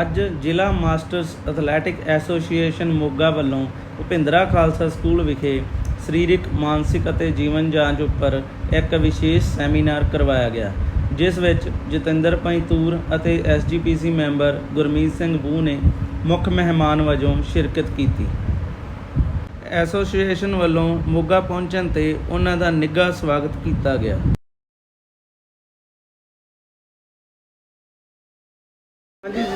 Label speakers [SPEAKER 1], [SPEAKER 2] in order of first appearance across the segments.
[SPEAKER 1] ਅੱਜ ਜ਼ਿਲ੍ਹਾ masters athletic association Moga ਵੱਲੋਂ ਭੁਪਿੰਦਰਾ ਖਾਲਸਾ ਸਕੂਲ ਵਿਖੇ ਸਰੀਰਕ, ਮਾਨਸਿਕ ਅਤੇ ਜੀਵਨ ਜਾਂਚ ਉੱਪਰ ਇੱਕ ਵਿਸ਼ੇਸ਼ ਸੈਮੀਨਾਰ ਕਰਵਾਇਆ ਗਿਆ, ਜਿਸ ਵਿੱਚ ਜਤਿੰਦਰ ਪੰਤੂਰ ਅਤੇ ਐਸਜੀਪੀਸੀ ਮੈਂਬਰ ਗੁਰਮੀਤ ਸਿੰਘ ਬੂ ਨੇ ਮੁੱਖ ਮਹਿਮਾਨ ਵਜੋਂ ਸ਼ਿਰਕਤ ਕੀਤੀ। ਐਸੋਸੀਏਸ਼ਨ ਵੱਲੋਂ ਮੋਗਾ ਪਹੁੰਚਣ ਤੇ ਉਹਨਾਂ ਦਾ ਨਿੱਘਾ ਸਵਾਗਤ ਕੀਤਾ ਗਿਆ।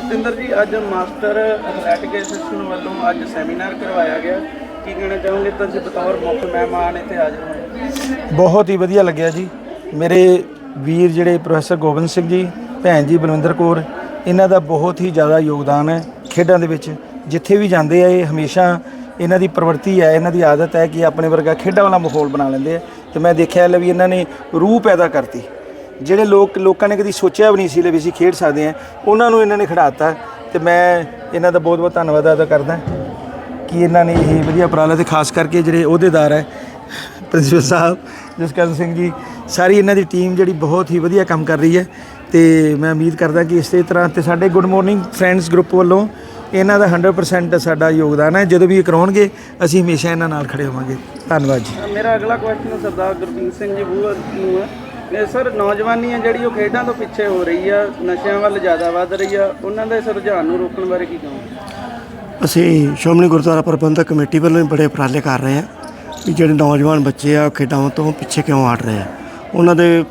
[SPEAKER 1] ਹਾਂਜੀ ਜੀ, ਅੱਜ ਮਾਸਟਰ ਐਥਲੈਟਿਕ ਐਸੋਸੀਏਸ਼ਨ ਵੱਲੋਂ ਅੱਜ ਸੈਮੀਨਾਰ ਕਰਵਾਇਆ ਗਿਆ। ਕੀ ਕਹਿਣਾ ਚਾਹੋਗੇ? ਤੁਸੀਂ ਬਤੌਰ ਮੁੱਖ ਮਹਿਮਾਨ ਇੱਥੇ ਹਾਜ਼ਰ ਹੋਏ।
[SPEAKER 2] ਬਹੁਤ ਹੀ ਵਧੀਆ ਲੱਗਿਆ ਜੀ। ਮੇਰੇ ਵੀਰ ਜਿਹੜੇ ਪ੍ਰੋਫੈਸਰ ਗੋਬਿੰਦ ਸਿੰਘ ਜੀ, ਭੈਣ ਜੀ ਬਲਵਿੰਦਰ ਕੌਰ, ਇਹਨਾਂ ਦਾ ਬਹੁਤ ਹੀ ਜ਼ਿਆਦਾ ਯੋਗਦਾਨ ਹੈ ਖੇਡਾਂ ਦੇ ਵਿੱਚ। ਜਿੱਥੇ ਵੀ ਜਾਂਦੇ ਆ, ਇਹ ਹਮੇਸ਼ਾ ਇਹਨਾਂ ਦੀ ਪ੍ਰਵਿਰਤੀ ਹੈ, ਇਹਨਾਂ ਦੀ ਆਦਤ ਹੈ ਕਿ ਆਪਣੇ ਵਰਗਾ ਖੇਡਾਂ ਵਾਲਾ ਮਾਹੌਲ ਬਣਾ ਲੈਂਦੇ ਆ। ਤੇ ਮੈਂ ਦੇਖਿਆ ਲੈ ਵੀ ਇਹਨਾਂ ਨੇ ਰੂਹ ਪੈਦਾ ਕਰਤੀ। ਜਿਹੜੇ ਲੋਕ ਲੋਕਾਂ ਨੇ ਕਦੀ ਸੋਚਿਆ ਵੀ ਨਹੀਂ ਸੀ ਲੈ ਵੀ ਅਸੀਂ ਖੇਡ ਸਕਦੇ ਆ ਉਹਨਾਂ ਨੂੰ ਇਹਨਾਂ ਨੇ ਖਿਡਾਤਾ ਤੇ ਮੈਂ ਇਹਨਾਂ ਦਾ ਬਹੁਤ ਬਹੁਤ ਧੰਨਵਾਦ ਅਦਾ ਕਰਦਾ ਕਿ ਇਹਨਾਂ ਨੇ ਇਹ ਵਧੀਆ ਉਪਰਾਲਾ ਤੇ ਖਾਸ ਕਰਕੇ ਜਿਹੜੇ ਅਹੁਦੇਦਾਰ ਹੈ ਪ੍ਰਿੰਸੀਪਲ ਸਾਹਿਬ, ਜਸਕਰਨ ਸਿੰਘ ਜੀ, ਸਾਰੀ ਇਹਨਾਂ ਦੀ ਟੀਮ ਜਿਹੜੀ ਬਹੁਤ ਹੀ ਵਧੀਆ ਕੰਮ ਕਰ ਰਹੀ ਹੈ ਤੇ ਮੈਂ ਉਮੀਦ ਕਰਦਾ ਕਿ ਇਸੇ ਤਰ੍ਹਾਂ ਤੇ ਸਾਡੇ ਗੁੱਡ ਮਾਰਨਿੰਗ ਫਰੈਂਡਸ ਗਰੁੱਪ ਵੱਲੋਂ ਇਹਨਾਂ ਦਾ 100% ਸਾਡਾ ਯੋਗਦਾਨ ਹੈ, ਜਦੋਂ ਵੀ ਇਹ ਕਰਾਉਣਗੇ, ਅਸੀਂ ਹਮੇਸ਼ਾ ਇਹਨਾਂ ਨਾਲ ਖੜੇ ਹੋਵਾਂਗੇ। ਧੰਨਵਾਦ ਜੀ।
[SPEAKER 1] ਮੇਰਾ ਅਗਲਾ ਕੁਐਸਚਨ ਸਰਦਾਰ ਗੁਰਬੀਰ ਸਿੰਘ ਜੀ ਬੂਆ ਨੂੰ ਹੈ। ਇਹ ਸਰ ਨੌਜਵਾਨੀ ਆ ਜਿਹੜੀ ਉਹ ਖੇਡਾਂ ਤੋਂ ਪਿੱਛੇ ਹੋ ਰਹੀ ਆ, ਨਸ਼ਿਆਂ ਵੱਲ ਜ਼ਿਆਦਾ ਵੱਧ ਰਹੀ ਆ, ਉਹਨਾਂ ਦੇ ਰੁਝਾਨ ਨੂੰ ਰੋਕਣ ਬਾਰੇ ਕੀ ਕਹੋਗੇ?
[SPEAKER 3] ਅਸੀਂ ਸ਼੍ਰੋਮਣੀ ਗੁਰਦੁਆਰਾ ਪ੍ਰਬੰਧਕ ਕਮੇਟੀ ਵੱਲੋਂ ਵੀ ਬੜੇ ਉਪਰਾਲੇ ਕਰ ਰਹੇ ਹਾਂ ਵੀ ਜਿਹੜੇ ਨੌਜਵਾਨ ਬੱਚੇ ਆ, ਉਹ ਖੇਡਾਂ ਤੋਂ ਪਿੱਛੇ ਕਿਉਂ ਹਟ ਰਹੇ ਆ। ਉਹਨਾਂ ਦੇ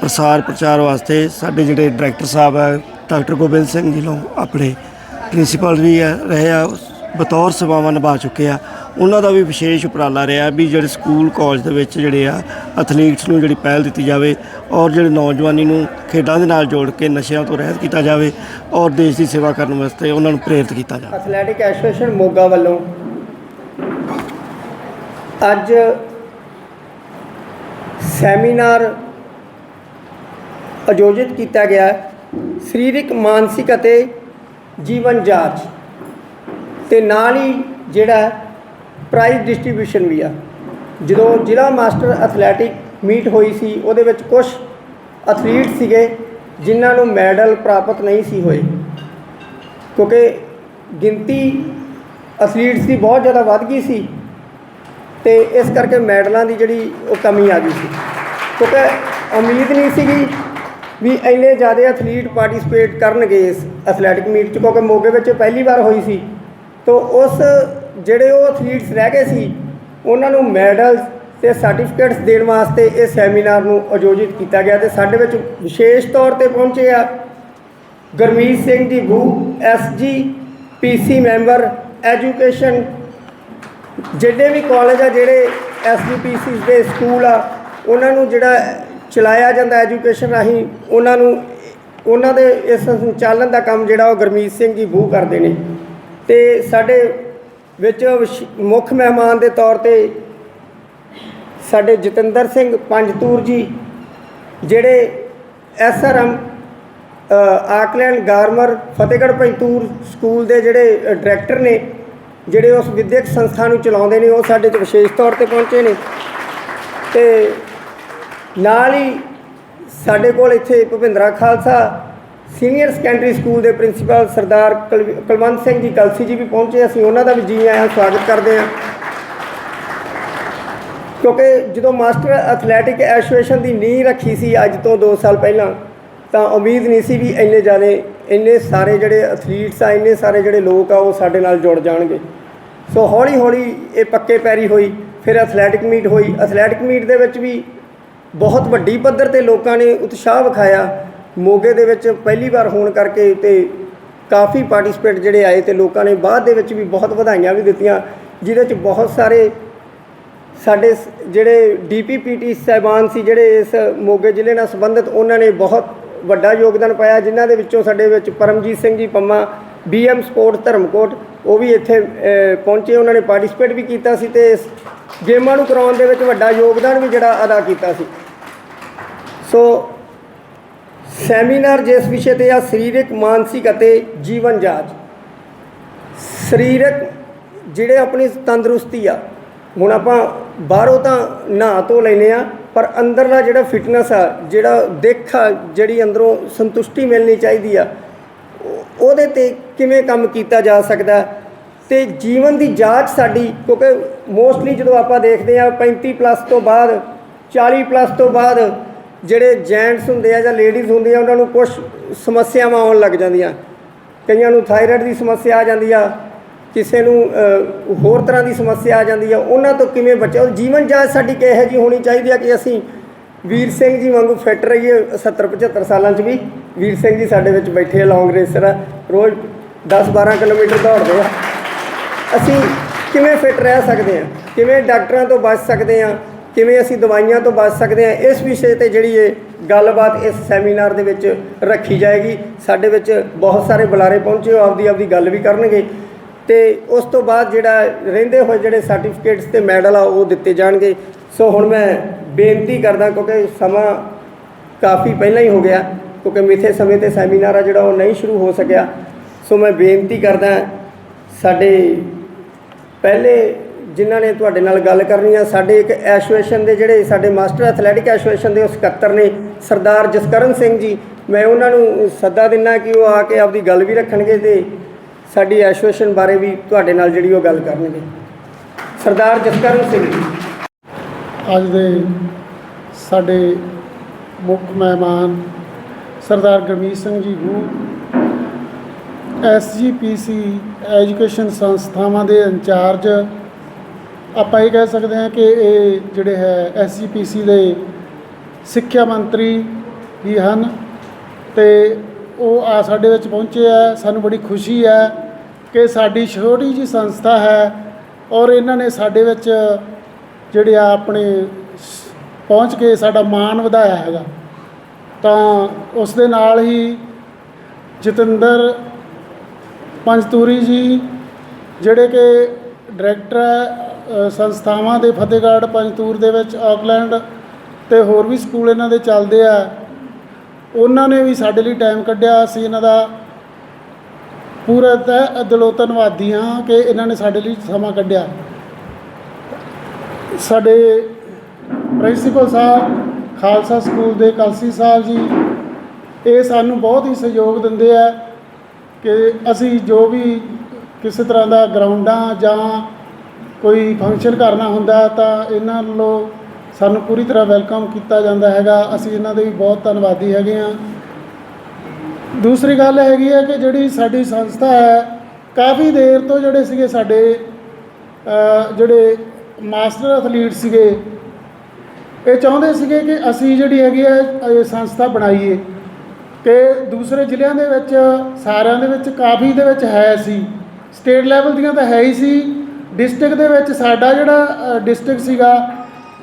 [SPEAKER 3] ਪ੍ਰਸਾਰ ਪ੍ਰਚਾਰ ਵਾਸਤੇ ਸਾਡੇ ਜਿਹੜੇ ਡਾਇਰੈਕਟਰ ਸਾਹਿਬ ਆ, ਡਾਕਟਰ ਗੋਬਿੰਦ ਸਿੰਘ ਜੀ ਨੂੰ ਆਪਣੇ ਪ੍ਰਿੰਸੀਪਲ ਵੀ ਆ, ਰਹੇ ਆ, ਬਤੌਰ ਸੇਵਾਵਾਂ ਨਿਭਾ ਚੁੱਕੇ ਆ। ਉਹਨਾਂ ਦਾ ਵੀ ਵਿਸ਼ੇਸ਼ ਉਪਰਾਲਾ ਰਿਹਾ ਵੀ ਜਿਹੜੇ ਸਕੂਲ, ਕਾਲਜ ਦੇ ਵਿੱਚ ਜਿਹੜੇ ਆ ਐਥਲੀਟਸ ਨੂੰ ਜਿਹੜੀ ਪਹਿਲ ਦਿੱਤੀ ਜਾਵੇ ਔਰ ਜਿਹੜੇ ਨੌਜਵਾਨੀ ਨੂੰ ਖੇਡਾਂ ਦੇ ਨਾਲ ਜੋੜ ਕੇ ਨਸ਼ਿਆਂ ਤੋਂ ਰਹਿਤ ਕੀਤਾ ਜਾਵੇ ਔਰ ਦੇਸ਼ ਦੀ ਸੇਵਾ ਕਰਨ ਵਾਸਤੇ ਉਹਨਾਂ ਨੂੰ ਪ੍ਰੇਰਿਤ ਕੀਤਾ ਜਾਵੇ
[SPEAKER 4] ਐਥਲੈਟਿਕ ਐਸੋਸੀਏਸ਼ਨ ਮੋਗਾ ਵੱਲੋਂ ਅੱਜ ਸੈਮੀਨਾਰ ਆਯੋਜਿਤ ਕੀਤਾ ਗਿਆ ਹੈ। ਸਰੀਰਕ, ਮਾਨਸਿਕ ਅਤੇ ਜੀਵਨ ਜਾਂਚ ਤੇ ਨਾਲ ਹੀ ਜਿਹੜਾ ਪ੍ਰਾਈਜ਼ ਡਿਸਟ੍ਰੀਬਿਊਸ਼ਨ ਵੀ ਆ। ਜਦੋਂ ਜ਼ਿਲ੍ਹਾ ਮਾਸਟਰ ਐਥਲੈਟਿਕ ਮੀਟ ਹੋਈ ਸੀ, ਉਹਦੇ ਵਿੱਚ ਕੁਝ ਐਥਲੀਟ ਸੀਗੇ ਜਿਨ੍ਹਾਂ ਨੂੰ ਮੈਡਲ ਪ੍ਰਾਪਤ ਨਹੀਂ ਸੀ ਹੋਏ। ਕਿਉਂਕਿ ਗਿਣਤੀ ਐਥਲੀਟਸ ਦੀ ਬਹੁਤ ਜ਼ਿਆਦਾ ਵੱਧ ਗਈ ਸੀ ਤੇ ਇਸ ਕਰਕੇ ਮੈਡਲਾਂ ਦੀ ਜਿਹੜੀ ਉਹ ਕਮੀ ਆ ਗਈ ਸੀ। ਕਿਉਂਕਿ ਉਮੀਦ ਨਹੀਂ ਸੀਗੀ ਵੀ ਇੰਨੇ ਜ਼ਿਆਦਾ ਐਥਲੀਟ ਪਾਰਟਿਸਿਪੇਟ ਕਰਨਗੇ ਇਸ ਐਥਲੈਟਿਕ ਮੀਟ 'ਚ, ਕਿਉਂਕਿ ਮੋਗੇ ਵਿੱਚ ਪਹਿਲੀ ਵਾਰ ਹੋਈ ਸੀ। ਤੋਂ ਉਸ ਜਿਹੜੇ ਉਹ ਅਥਲੀਟਸ ਰਹਿ ਗਏ ਸੀ, ਉਹਨਾਂ ਨੂੰ ਮੈਡਲਸ ਤੇ ਸਰਟੀਫਿਕੇਟਸ ਦੇਣ ਵਾਸਤੇ ਇਹ ਸੈਮੀਨਾਰ ਨੂੰ ਆਯੋਜਿਤ ਕੀਤਾ ਗਿਆ ਤੇ ਸਾਡੇ ਵਿੱਚ ਵਿਸ਼ੇਸ਼ ਤੌਰ ਤੇ ਪਹੁੰਚੇ ਆ ਗੁਰਮੀਤ ਸਿੰਘ ਜੀ ਬੂ ਐਸਜੀ ਪੀਸੀ ਮੈਂਬਰ ਐਜੂਕੇਸ਼ਨ ਜਿਹੜੇ ਵੀ ਕਾਲਜ ਆ ਜਿਹੜੇ ਐਸਜੀਪੀਸੀ ਦੇ ਸਕੂਲ ਆ, ਉਹਨਾਂ ਨੂੰ ਜਿਹੜਾ ਚਲਾਇਆ ਜਾਂਦਾ ਐਜੂਕੇਸ਼ਨ ਰਾਹੀਂ, ਉਹਨਾਂ ਨੂੰ, ਉਹਨਾਂ ਦੇ ਇਸ ਸੰਚਾਲਨ ਦਾ ਕੰਮ ਜਿਹੜਾ ਉਹ ਗੁਰਮੀਤ ਸਿੰਘ ਜੀ ਬੂ ਕਰਦੇ ਨੇ। ਤੇ ਸਾਡੇ ਵਿੱਚ ਵਿਸ਼- ਮੁੱਖ ਮਹਿਮਾਨ ਦੇ ਤੌਰ ਤੇ ਸਾਡੇ ਜਤਿੰਦਰ ਸਿੰਘ ਪੰਜਤੂਰ ਜੀ, ਜਿਹੜੇ ਐਸਆਰਐਮ ਆਕਲੈਂਡ ਗਾਰਮਰ ਫਤਿਹਗੜ੍ਹ ਪੰਜਤੂਰ ਸਕੂਲ ਦੇ ਜਿਹੜੇ ਡਾਇਰੈਕਟਰ ਨੇ, ਜਿਹੜੇ ਉਸ ਵਿਦਿਅਕ ਸੰਸਥਾ ਨੂੰ ਚਲਾਉਂਦੇ ਨੇ, ਉਹ ਸਾਡੇ ਤੇ ਵਿਸ਼ੇਸ਼ ਤੌਰ ਤੇ ਪਹੁੰਚੇ ਨੇ। ਤੇ ਨਾਲ ਹੀ ਸਾਡੇ ਕੋਲ ਇੱਥੇ Bhupindra Khalsa senior secondary school ਦੇ ਪ੍ਰਿੰਸੀਪਲ ਸਰਦਾਰ ਕੁਲਵ- ਕੁਲਵੰਤ ਸਿੰਘ ਜੀ ਕਲਸੀ ਜੀ ਵੀ ਪਹੁੰਚੇ, ਅਸੀਂ ਉਹਨਾਂ ਦਾ ਵੀ ਜੀ ਆਇਆਂ, ਸਵਾਗਤ ਕਰਦੇ ਹਾਂ। ਕਿਉਂਕਿ ਜਦੋਂ ਮਾਸਟਰ ਐਥਲੈਟਿਕ ਐਸੋਸੀਏਸ਼ਨ ਦੀ ਨੀਂਹ ਰੱਖੀ ਸੀ ਅੱਜ ਤੋਂ 2 ਸਾਲ ਪਹਿਲਾਂ, ਤਾਂ ਉਮੀਦ ਨਹੀਂ ਸੀ ਵੀ ਇੰਨੇ ਜ਼ਿਆਦੇ, ਇੰਨੇ ਸਾਰੇ ਜਿਹੜੇ ਐਥਲੀਟਸ ਆ, ਇੰਨੇ ਸਾਰੇ ਜਿਹੜੇ ਲੋਕ ਆ, ਉਹ ਸਾਡੇ ਨਾਲ ਜੁੜ ਜਾਣਗੇ। ਸੋ ਹੌਲੀ ਹੌਲੀ ਇਹ ਪੱਕੇ ਪੈਰੀ ਹੋਈ, ਫਿਰ ਐਥਲੈਟਿਕ ਮੀਟ ਹੋਈ। ਐਥਲੈਟਿਕ ਮੀਟ ਦੇ ਵਿੱਚ ਵੀ ਬਹੁਤ ਵੱਡੀ ਪੱਧਰ ਤੇ ਲੋਕਾਂ ਨੇ ਉਤਸ਼ਾਹ ਵਿਖਾਇਆ। ਮੋਗੇ ਦੇ ਵਿੱਚ ਪਹਿਲੀ ਵਾਰ ਹੋਣ ਕਰਕੇ ਤੇ ਕਾਫੀ ਪਾਰਟਿਸਿਪੇਟ ਜਿਹੜੇ ਆਏ ਤੇ ਲੋਕਾਂ ਨੇ ਬਾਅਦ ਦੇ ਵਿੱਚ ਵੀ ਬਹੁਤ ਵਧਾਈਆਂ ਵੀ ਦਿੱਤੀਆਂ, ਜਿਹਦੇ ਚ ਬਹੁਤ ਸਾਰੇ ਸਾਡੇ ਸ- ਜਿਹੜੇ ਡੀਪੀਪੀਟੀ ਸਹਿਬਾਨ ਸੀ ਜਿਹੜੇ ਇਸ ਮੋਗੇ ਜ਼ਿਲ੍ਹੇ ਨਾਲ ਸੰਬੰਧਿਤ, ਉਹਨਾਂ ਨੇ ਬਹੁਤ ਵੱਡਾ ਯੋਗਦਾਨ ਪਾਇਆ, ਜਿਨ੍ਹਾਂ ਦੇ ਵਿੱਚੋਂ ਸਾਡੇ ਵਿੱਚ ਪਰਮਜੀਤ ਸਿੰਘ ਜੀ ਪੰਮਾ ਬੀਐਮ ਸਪੋਰਟ ਧਰਮਕੋਟ, ਉਹ ਵੀ ਇੱਥੇ ਪਹੁੰਚੇ, ਉਹਨਾਂ ਨੇ ਪਾਰਟਿਸਿਪੇਟ ਵੀ ਕੀਤਾ ਸੀ ਤੇ ਇਸ ਗੇਮਾਂ ਨੂੰ ਕਰਾਉਣ ਦੇ ਵਿੱਚ ਵੱਡਾ ਯੋਗਦਾਨ ਵੀ ਜਿਹੜਾ ਅਦਾ ਕੀਤਾ ਸੀ। ਸੋ ਸੈਮੀਨਾਰ ਜਿਸ ਵਿਸ਼ੇ ਤੇ ਆ, ਸਰੀਰਕ, ਮਾਨਸਿਕ ਅਤੇ ਜੀਵਨ ਜਾਂਚ। ਸਰੀਰਕ ਜਿਹੜੇ ਆਪਣੀ ਤੰਦਰੁਸਤੀ ਆ, ਹੁਣ ਆਪਾਂ ਬਾਹਰੋਂ ਤਾਂ ਨਹਾ ਧੋ ਲੈਨੇ ਆ, ਪਰ ਅੰਦਰਲਾ ਜਿਹੜਾ ਫਿਟਨੈਸ ਆ, ਜਿਹੜਾ ਦਿੱਖ ਆ, ਜਿਹੜੀ ਅੰਦਰੋਂ ਸੰਤੁਸ਼ਟੀ ਮਿਲਣੀ ਚਾਹੀਦੀ ਆ, ਉਹ- ਉਹਦੇ ਤੇ ਕਿਵੇਂ ਕੰਮ ਕੀਤਾ ਜਾ ਸਕਦਾ? ਹੈ ਤੇ ਜੀਵਨ ਦੀ ਜਾਂਚ ਸਾਡੀ, ਕਿਉਂਕਿ ਮੋਸਟਲੀ ਜਦੋਂ ਆਪਾਂ ਦੇਖਦੇ ਆ 35 ਪਲੱਸ ਤੋਂ ਬਾਅਦ 40 ਪਲੱਸ ਤੋਂ ਬਾਅਦ ਜਿਹੜੇ ਜੈਂਟਸ ਹੁੰਦੇ ਆ ਜਾਂ ਲੇਡੀਜ਼ ਹੁੰਦੀਆਂ ਉਹਨਾਂ ਨੂੰ ਕੁਝ ਸਮੱਸਿਆਵਾਂ ਆਉਣ ਲੱਗ ਜਾਂਦੀਆਂ। ਕਈਆਂ ਨੂੰ ਥਾਇਰਾਇਡ ਦੀ ਸਮੱਸਿਆ ਆ ਜਾਂਦੀ ਆ, ਕਿਸੇ ਨੂੰ ਹੋਰ ਤਰ੍ਹਾਂ ਦੀ ਸਮੱਸਿਆ ਆ ਜਾਂਦੀ ਆ। ਉਹਨਾਂ ਤੋਂ ਕਿਵੇਂ ਬਚੋ? ਜੀਵਨ ਜਾਂਚ ਸਾਡੀ ਕਿਹੋ ਜੀ ਹੋਣੀ ਚਾਹੀਦੀ ਆ ਕਿ ਅਸੀਂ ਵੀਰ ਸਿੰਘ ਜੀ ਵਾਂਗੂ ਫਿੱਟ ਰਹੀਏ 70 75 ਸਾਲਾਂ 'ਚ ਵੀ। ਵੀਰ ਸਿੰਘ ਜੀ ਸਾਡੇ ਵਿੱਚ ਬੈਠੇ ਆ ਲੌਂਗ ਰੇਸਰ ਆ। ਰੋਜ਼ 10 12 ਕਿਲੋਮੀਟਰ ਦੌੜਦੇ ਆ। ਅਸੀਂ ਕਿਵੇਂ ਫਿੱਟ ਰਹਿ ਸਕਦੇ ਹਾਂ ਕਿਵੇਂ ਡਾਕਟਰਾਂ ਤੋਂ ਬਚ ਸਕਦੇ ਹਾਂ ਕਿਵੇਂ ਅਸੀਂ ਦਵਾਈਆਂ ਤੋਂ ਬਚ ਸਕਦੇ ਹਾਂ, ਇਸ ਵਿਸ਼ੇ ਤੇ ਜਿਹੜੀ ਇਹ ਗੱਲਬਾਤ ਇਸ ਸੈਮੀਨਾਰ ਦੇ ਵਿੱਚ ਰੱਖੀ ਜਾਏਗੀ। ਸਾਡੇ ਵਿੱਚ ਬਹੁਤ ਸਾਰੇ ਬੁਲਾਰੇ ਪਹੁੰਚੇ ਹੋ ਆਪਦੀ ਆਪਦੀ ਗੱਲ ਵੀ ਕਰਨਗੇ। ਤੇ ਉਸ ਤੋਂ ਬਾਅਦ ਜਿਹੜਾ ਰਹਿੰਦੇ ਹੋਏ ਜਿਹੜੇ ਸਰਟੀਫਿਕੇਟਸ ਤੇ ਮੈਡਲ ਆ, ਉਹ ਦਿੱਤੇ ਜਾਣਗੇ। ਸੋ ਹੁਣ ਮੈਂ ਬੇਨਤੀ ਕਰਦਾ, ਕਿਉਂਕਿ ਸਮਾਂ ਕਾਫੀ ਪਹਿਲਾਂ ਹੀ ਹੋ ਗਿਆ, ਕਿਉਂਕਿ ਮਿੱਥੇ ਸਮੇਂ ਤੇ ਸੈਮੀਨਾਰ ਆ ਜਿਹੜਾ, ਉਹ ਨਹੀਂ ਸ਼ੁਰੂ ਹੋ ਸਕਿਆ। ਸੋ ਮੈਂ ਬੇਨਤੀ ਕਰਦਾ, ਸਾਡੇ ਪਹਿਲੇ ਜਿਨ੍ਹਾਂ ਨੇ ਤੁਹਾਡੇ ਨਾਲ ਗੱਲ ਕਰਨੀ ਆ, ਸਾਡੇ ਇੱਕ ਐਸੋਸੀਏਸ਼ਨ ਦੇ ਜਿਹੜੇ ਸਾਡੇ ਮਾਸਟਰ ਐਥਲੈਟਿਕ ਐਸੋਸੀਏਸ਼ਨ ਦੇ ਉਹ ਸਕੱਤਰ ਨੇ, ਸਰਦਾਰ ਜਸਕਰਨ ਸਿੰਘ ਜੀ। ਮੈਂ ਉਹਨਾਂ ਨੂੰ ਸੱਦਾ ਦਿੰਨਾ ਕਿ ਉਹ ਆ ਕੇ ਆਪਦੀ ਗੱਲ ਵੀ ਰੱਖਣਗੇ ਤੇ ਸਾਡੀ ਐਸੋਸੀਏਸ਼ਨ ਬਾਰੇ ਵੀ ਤੁਹਾਡੇ ਨਾਲ ਜਿਹੜੀ ਉਹ ਗੱਲ ਕਰਨਗੇ। ਸਰਦਾਰ ਜਸਕਰਨ ਸਿੰਘ ਜੀ।
[SPEAKER 5] ਅੱਜ ਦੇ ਸਾਡੇ ਮੁੱਖ ਮਹਿਮਾਨ ਸਰਦਾਰ ਗੁਰਮੀਤ ਸਿੰਘ ਜੀ ਗੂ ਐਸਜੀਪੀਸੀ ਐਜੂਕੇਸ਼ਨ ਸੰਸਥਾਵਾਂ ਦੇ ਇੰਚਾਰਜ ਆਪਾਂ ਇਹ ਕਹਿ ਸਕਦੇ ਹਾਂ ਕਿ ਇਹ ਜਿਹੜੇ ਹੈ ਐਸਜੀਪੀਸੀ ਦੇ ਸਿੱਖਿਆ ਮੰਤਰੀ ਵੀ ਹਨ ਤੇ ਉਹ ਆ ਸਾਡੇ ਵਿੱਚ ਪਹੁੰਚੇ ਆ, ਸਾਨੂੰ ਬੜੀ ਖੁਸ਼ੀ ਹੈ ਕਿ ਸਾਡੀ ਛੋਟੀ ਜੀ ਸੰਸਥਾ ਹੈ ਔਰ ਇਹਨਾਂ ਨੇ ਸਾਡੇ ਵਿੱਚ ਜਿਹੜੇ ਆ ਆਪਣੇ ਪਹੁੰਚ ਕੇ ਸਾਡਾ ਮਾਣ ਵਧਾਇਆ ਹੈਗਾ। ਤਾਂ ਉਸ ਦੇ ਨਾਲ ਹੀ ਜਤਿੰਦਰ ਪੰਜਤੂਰੀ ਜੀ, ਜਿਹੜੇ ਕਿ ਡਾਇਰੈਕਟਰ ਹੈ ਸੰਸਥਾਵਾਂ ਦੇ ਫਤਿਹਗੜ੍ਹ, ਪੰਜਤੂਰ ਦੇ ਵਿੱਚ ਆਕਲੈਂਡ ਤੇ ਹੋਰ ਵੀ ਸਕੂਲ ਇਹਨਾਂ ਦੇ ਚੱਲਦੇ ਆ। ਉਹਨਾਂ ਨੇ ਵੀ ਸਾਡੇ ਲਈ ਟਾਈਮ ਕੱਢਿਆ। ਅਸੀਂ ਇਹਨਾਂ ਦਾ ਪੂਰਾ ਤਹਿ ਦਿਲੋਂ ਧੰਨਵਾਦੀ ਹਾਂ ਕਿ ਇਹਨਾਂ ਨੇ ਸਾਡੇ ਲਈ ਸਮਾਂ ਕੱਢਿਆ। ਸਾਡੇ ਪ੍ਰਿੰਸੀਪਲ ਸਾਹਿਬ, ਖਾਲਸਾ ਸਕੂਲ ਦੇ ਕਲਸੀ ਸਾਹਿਬ ਜੀ, ਇਹ ਸਾਨੂੰ ਬਹੁਤ ਹੀ ਸਹਿਯੋਗ ਦਿੰਦੇ ਆ ਕਿ ਅਸੀਂ ਜੋ ਵੀ ਕਿਸੇ ਤਰ੍ਹਾਂ ਦਾ ਗਰਾਊਂਡਾਂ ਜਾਂ ਕੋਈ ਫੰਕਸ਼ਨ ਕਰਨਾ ਹੁੰਦਾ ਤਾਂ ਇਹਨਾਂ ਵੱਲੋਂ ਸਾਨੂੰ ਪੂਰੀ ਤਰ੍ਹਾਂ ਵੈਲਕਮ ਕੀਤਾ ਜਾਂਦਾ ਹੈਗਾ। ਅਸੀਂ ਇਹਨਾਂ ਦੇ ਵੀ ਬਹੁਤ ਧੰਨਵਾਦੀ ਹੈਗੇ ਆ ਦੂਸਰੀ ਗੱਲ ਹੈਗੀ ਹੈ ਕਿ ਜਿਹੜੀ ਸਾਡੀ ਸੰਸਥਾ ਹੈ, ਕਾਫੀ ਦੇਰ ਤੋਂ ਜਿਹੜੇ ਸੀਗੇ ਸਾਡੇ ਜਿਹੜੇ ਮਾਸਟਰ ਐਥਲੀਟ ਸੀਗੇ, ਇਹ ਚਾਹੁੰਦੇ ਸੀਗੇ ਕਿ ਅਸੀਂ ਜਿਹੜੀ ਹੈਗੀ ਹੈ, ਇਹ ਸੰਸਥਾ ਬਣਾਈਏ। ਕਿ ਦੂਸਰੇ ਜ਼ਿਲ੍ਹਿਆਂ ਦੇ ਵਿੱਚ, ਸਾਰਿਆਂ ਦੇ ਵਿੱਚ, ਕਾਫੀ ਦੇ ਵਿੱਚ ਹੈ ਸੀ। ਸਟੇਟ ਲੈਵਲ ਦੀਆਂ ਤਾਂ ਹੈ ਹੀ ਸੀ। ਡਿਸਟ੍ਰਿਕਟ ਦੇ ਵਿੱਚ ਸਾਡਾ ਜਿਹੜਾ ਡਿਸਟ੍ਰਿਕਟ ਸੀਗਾ,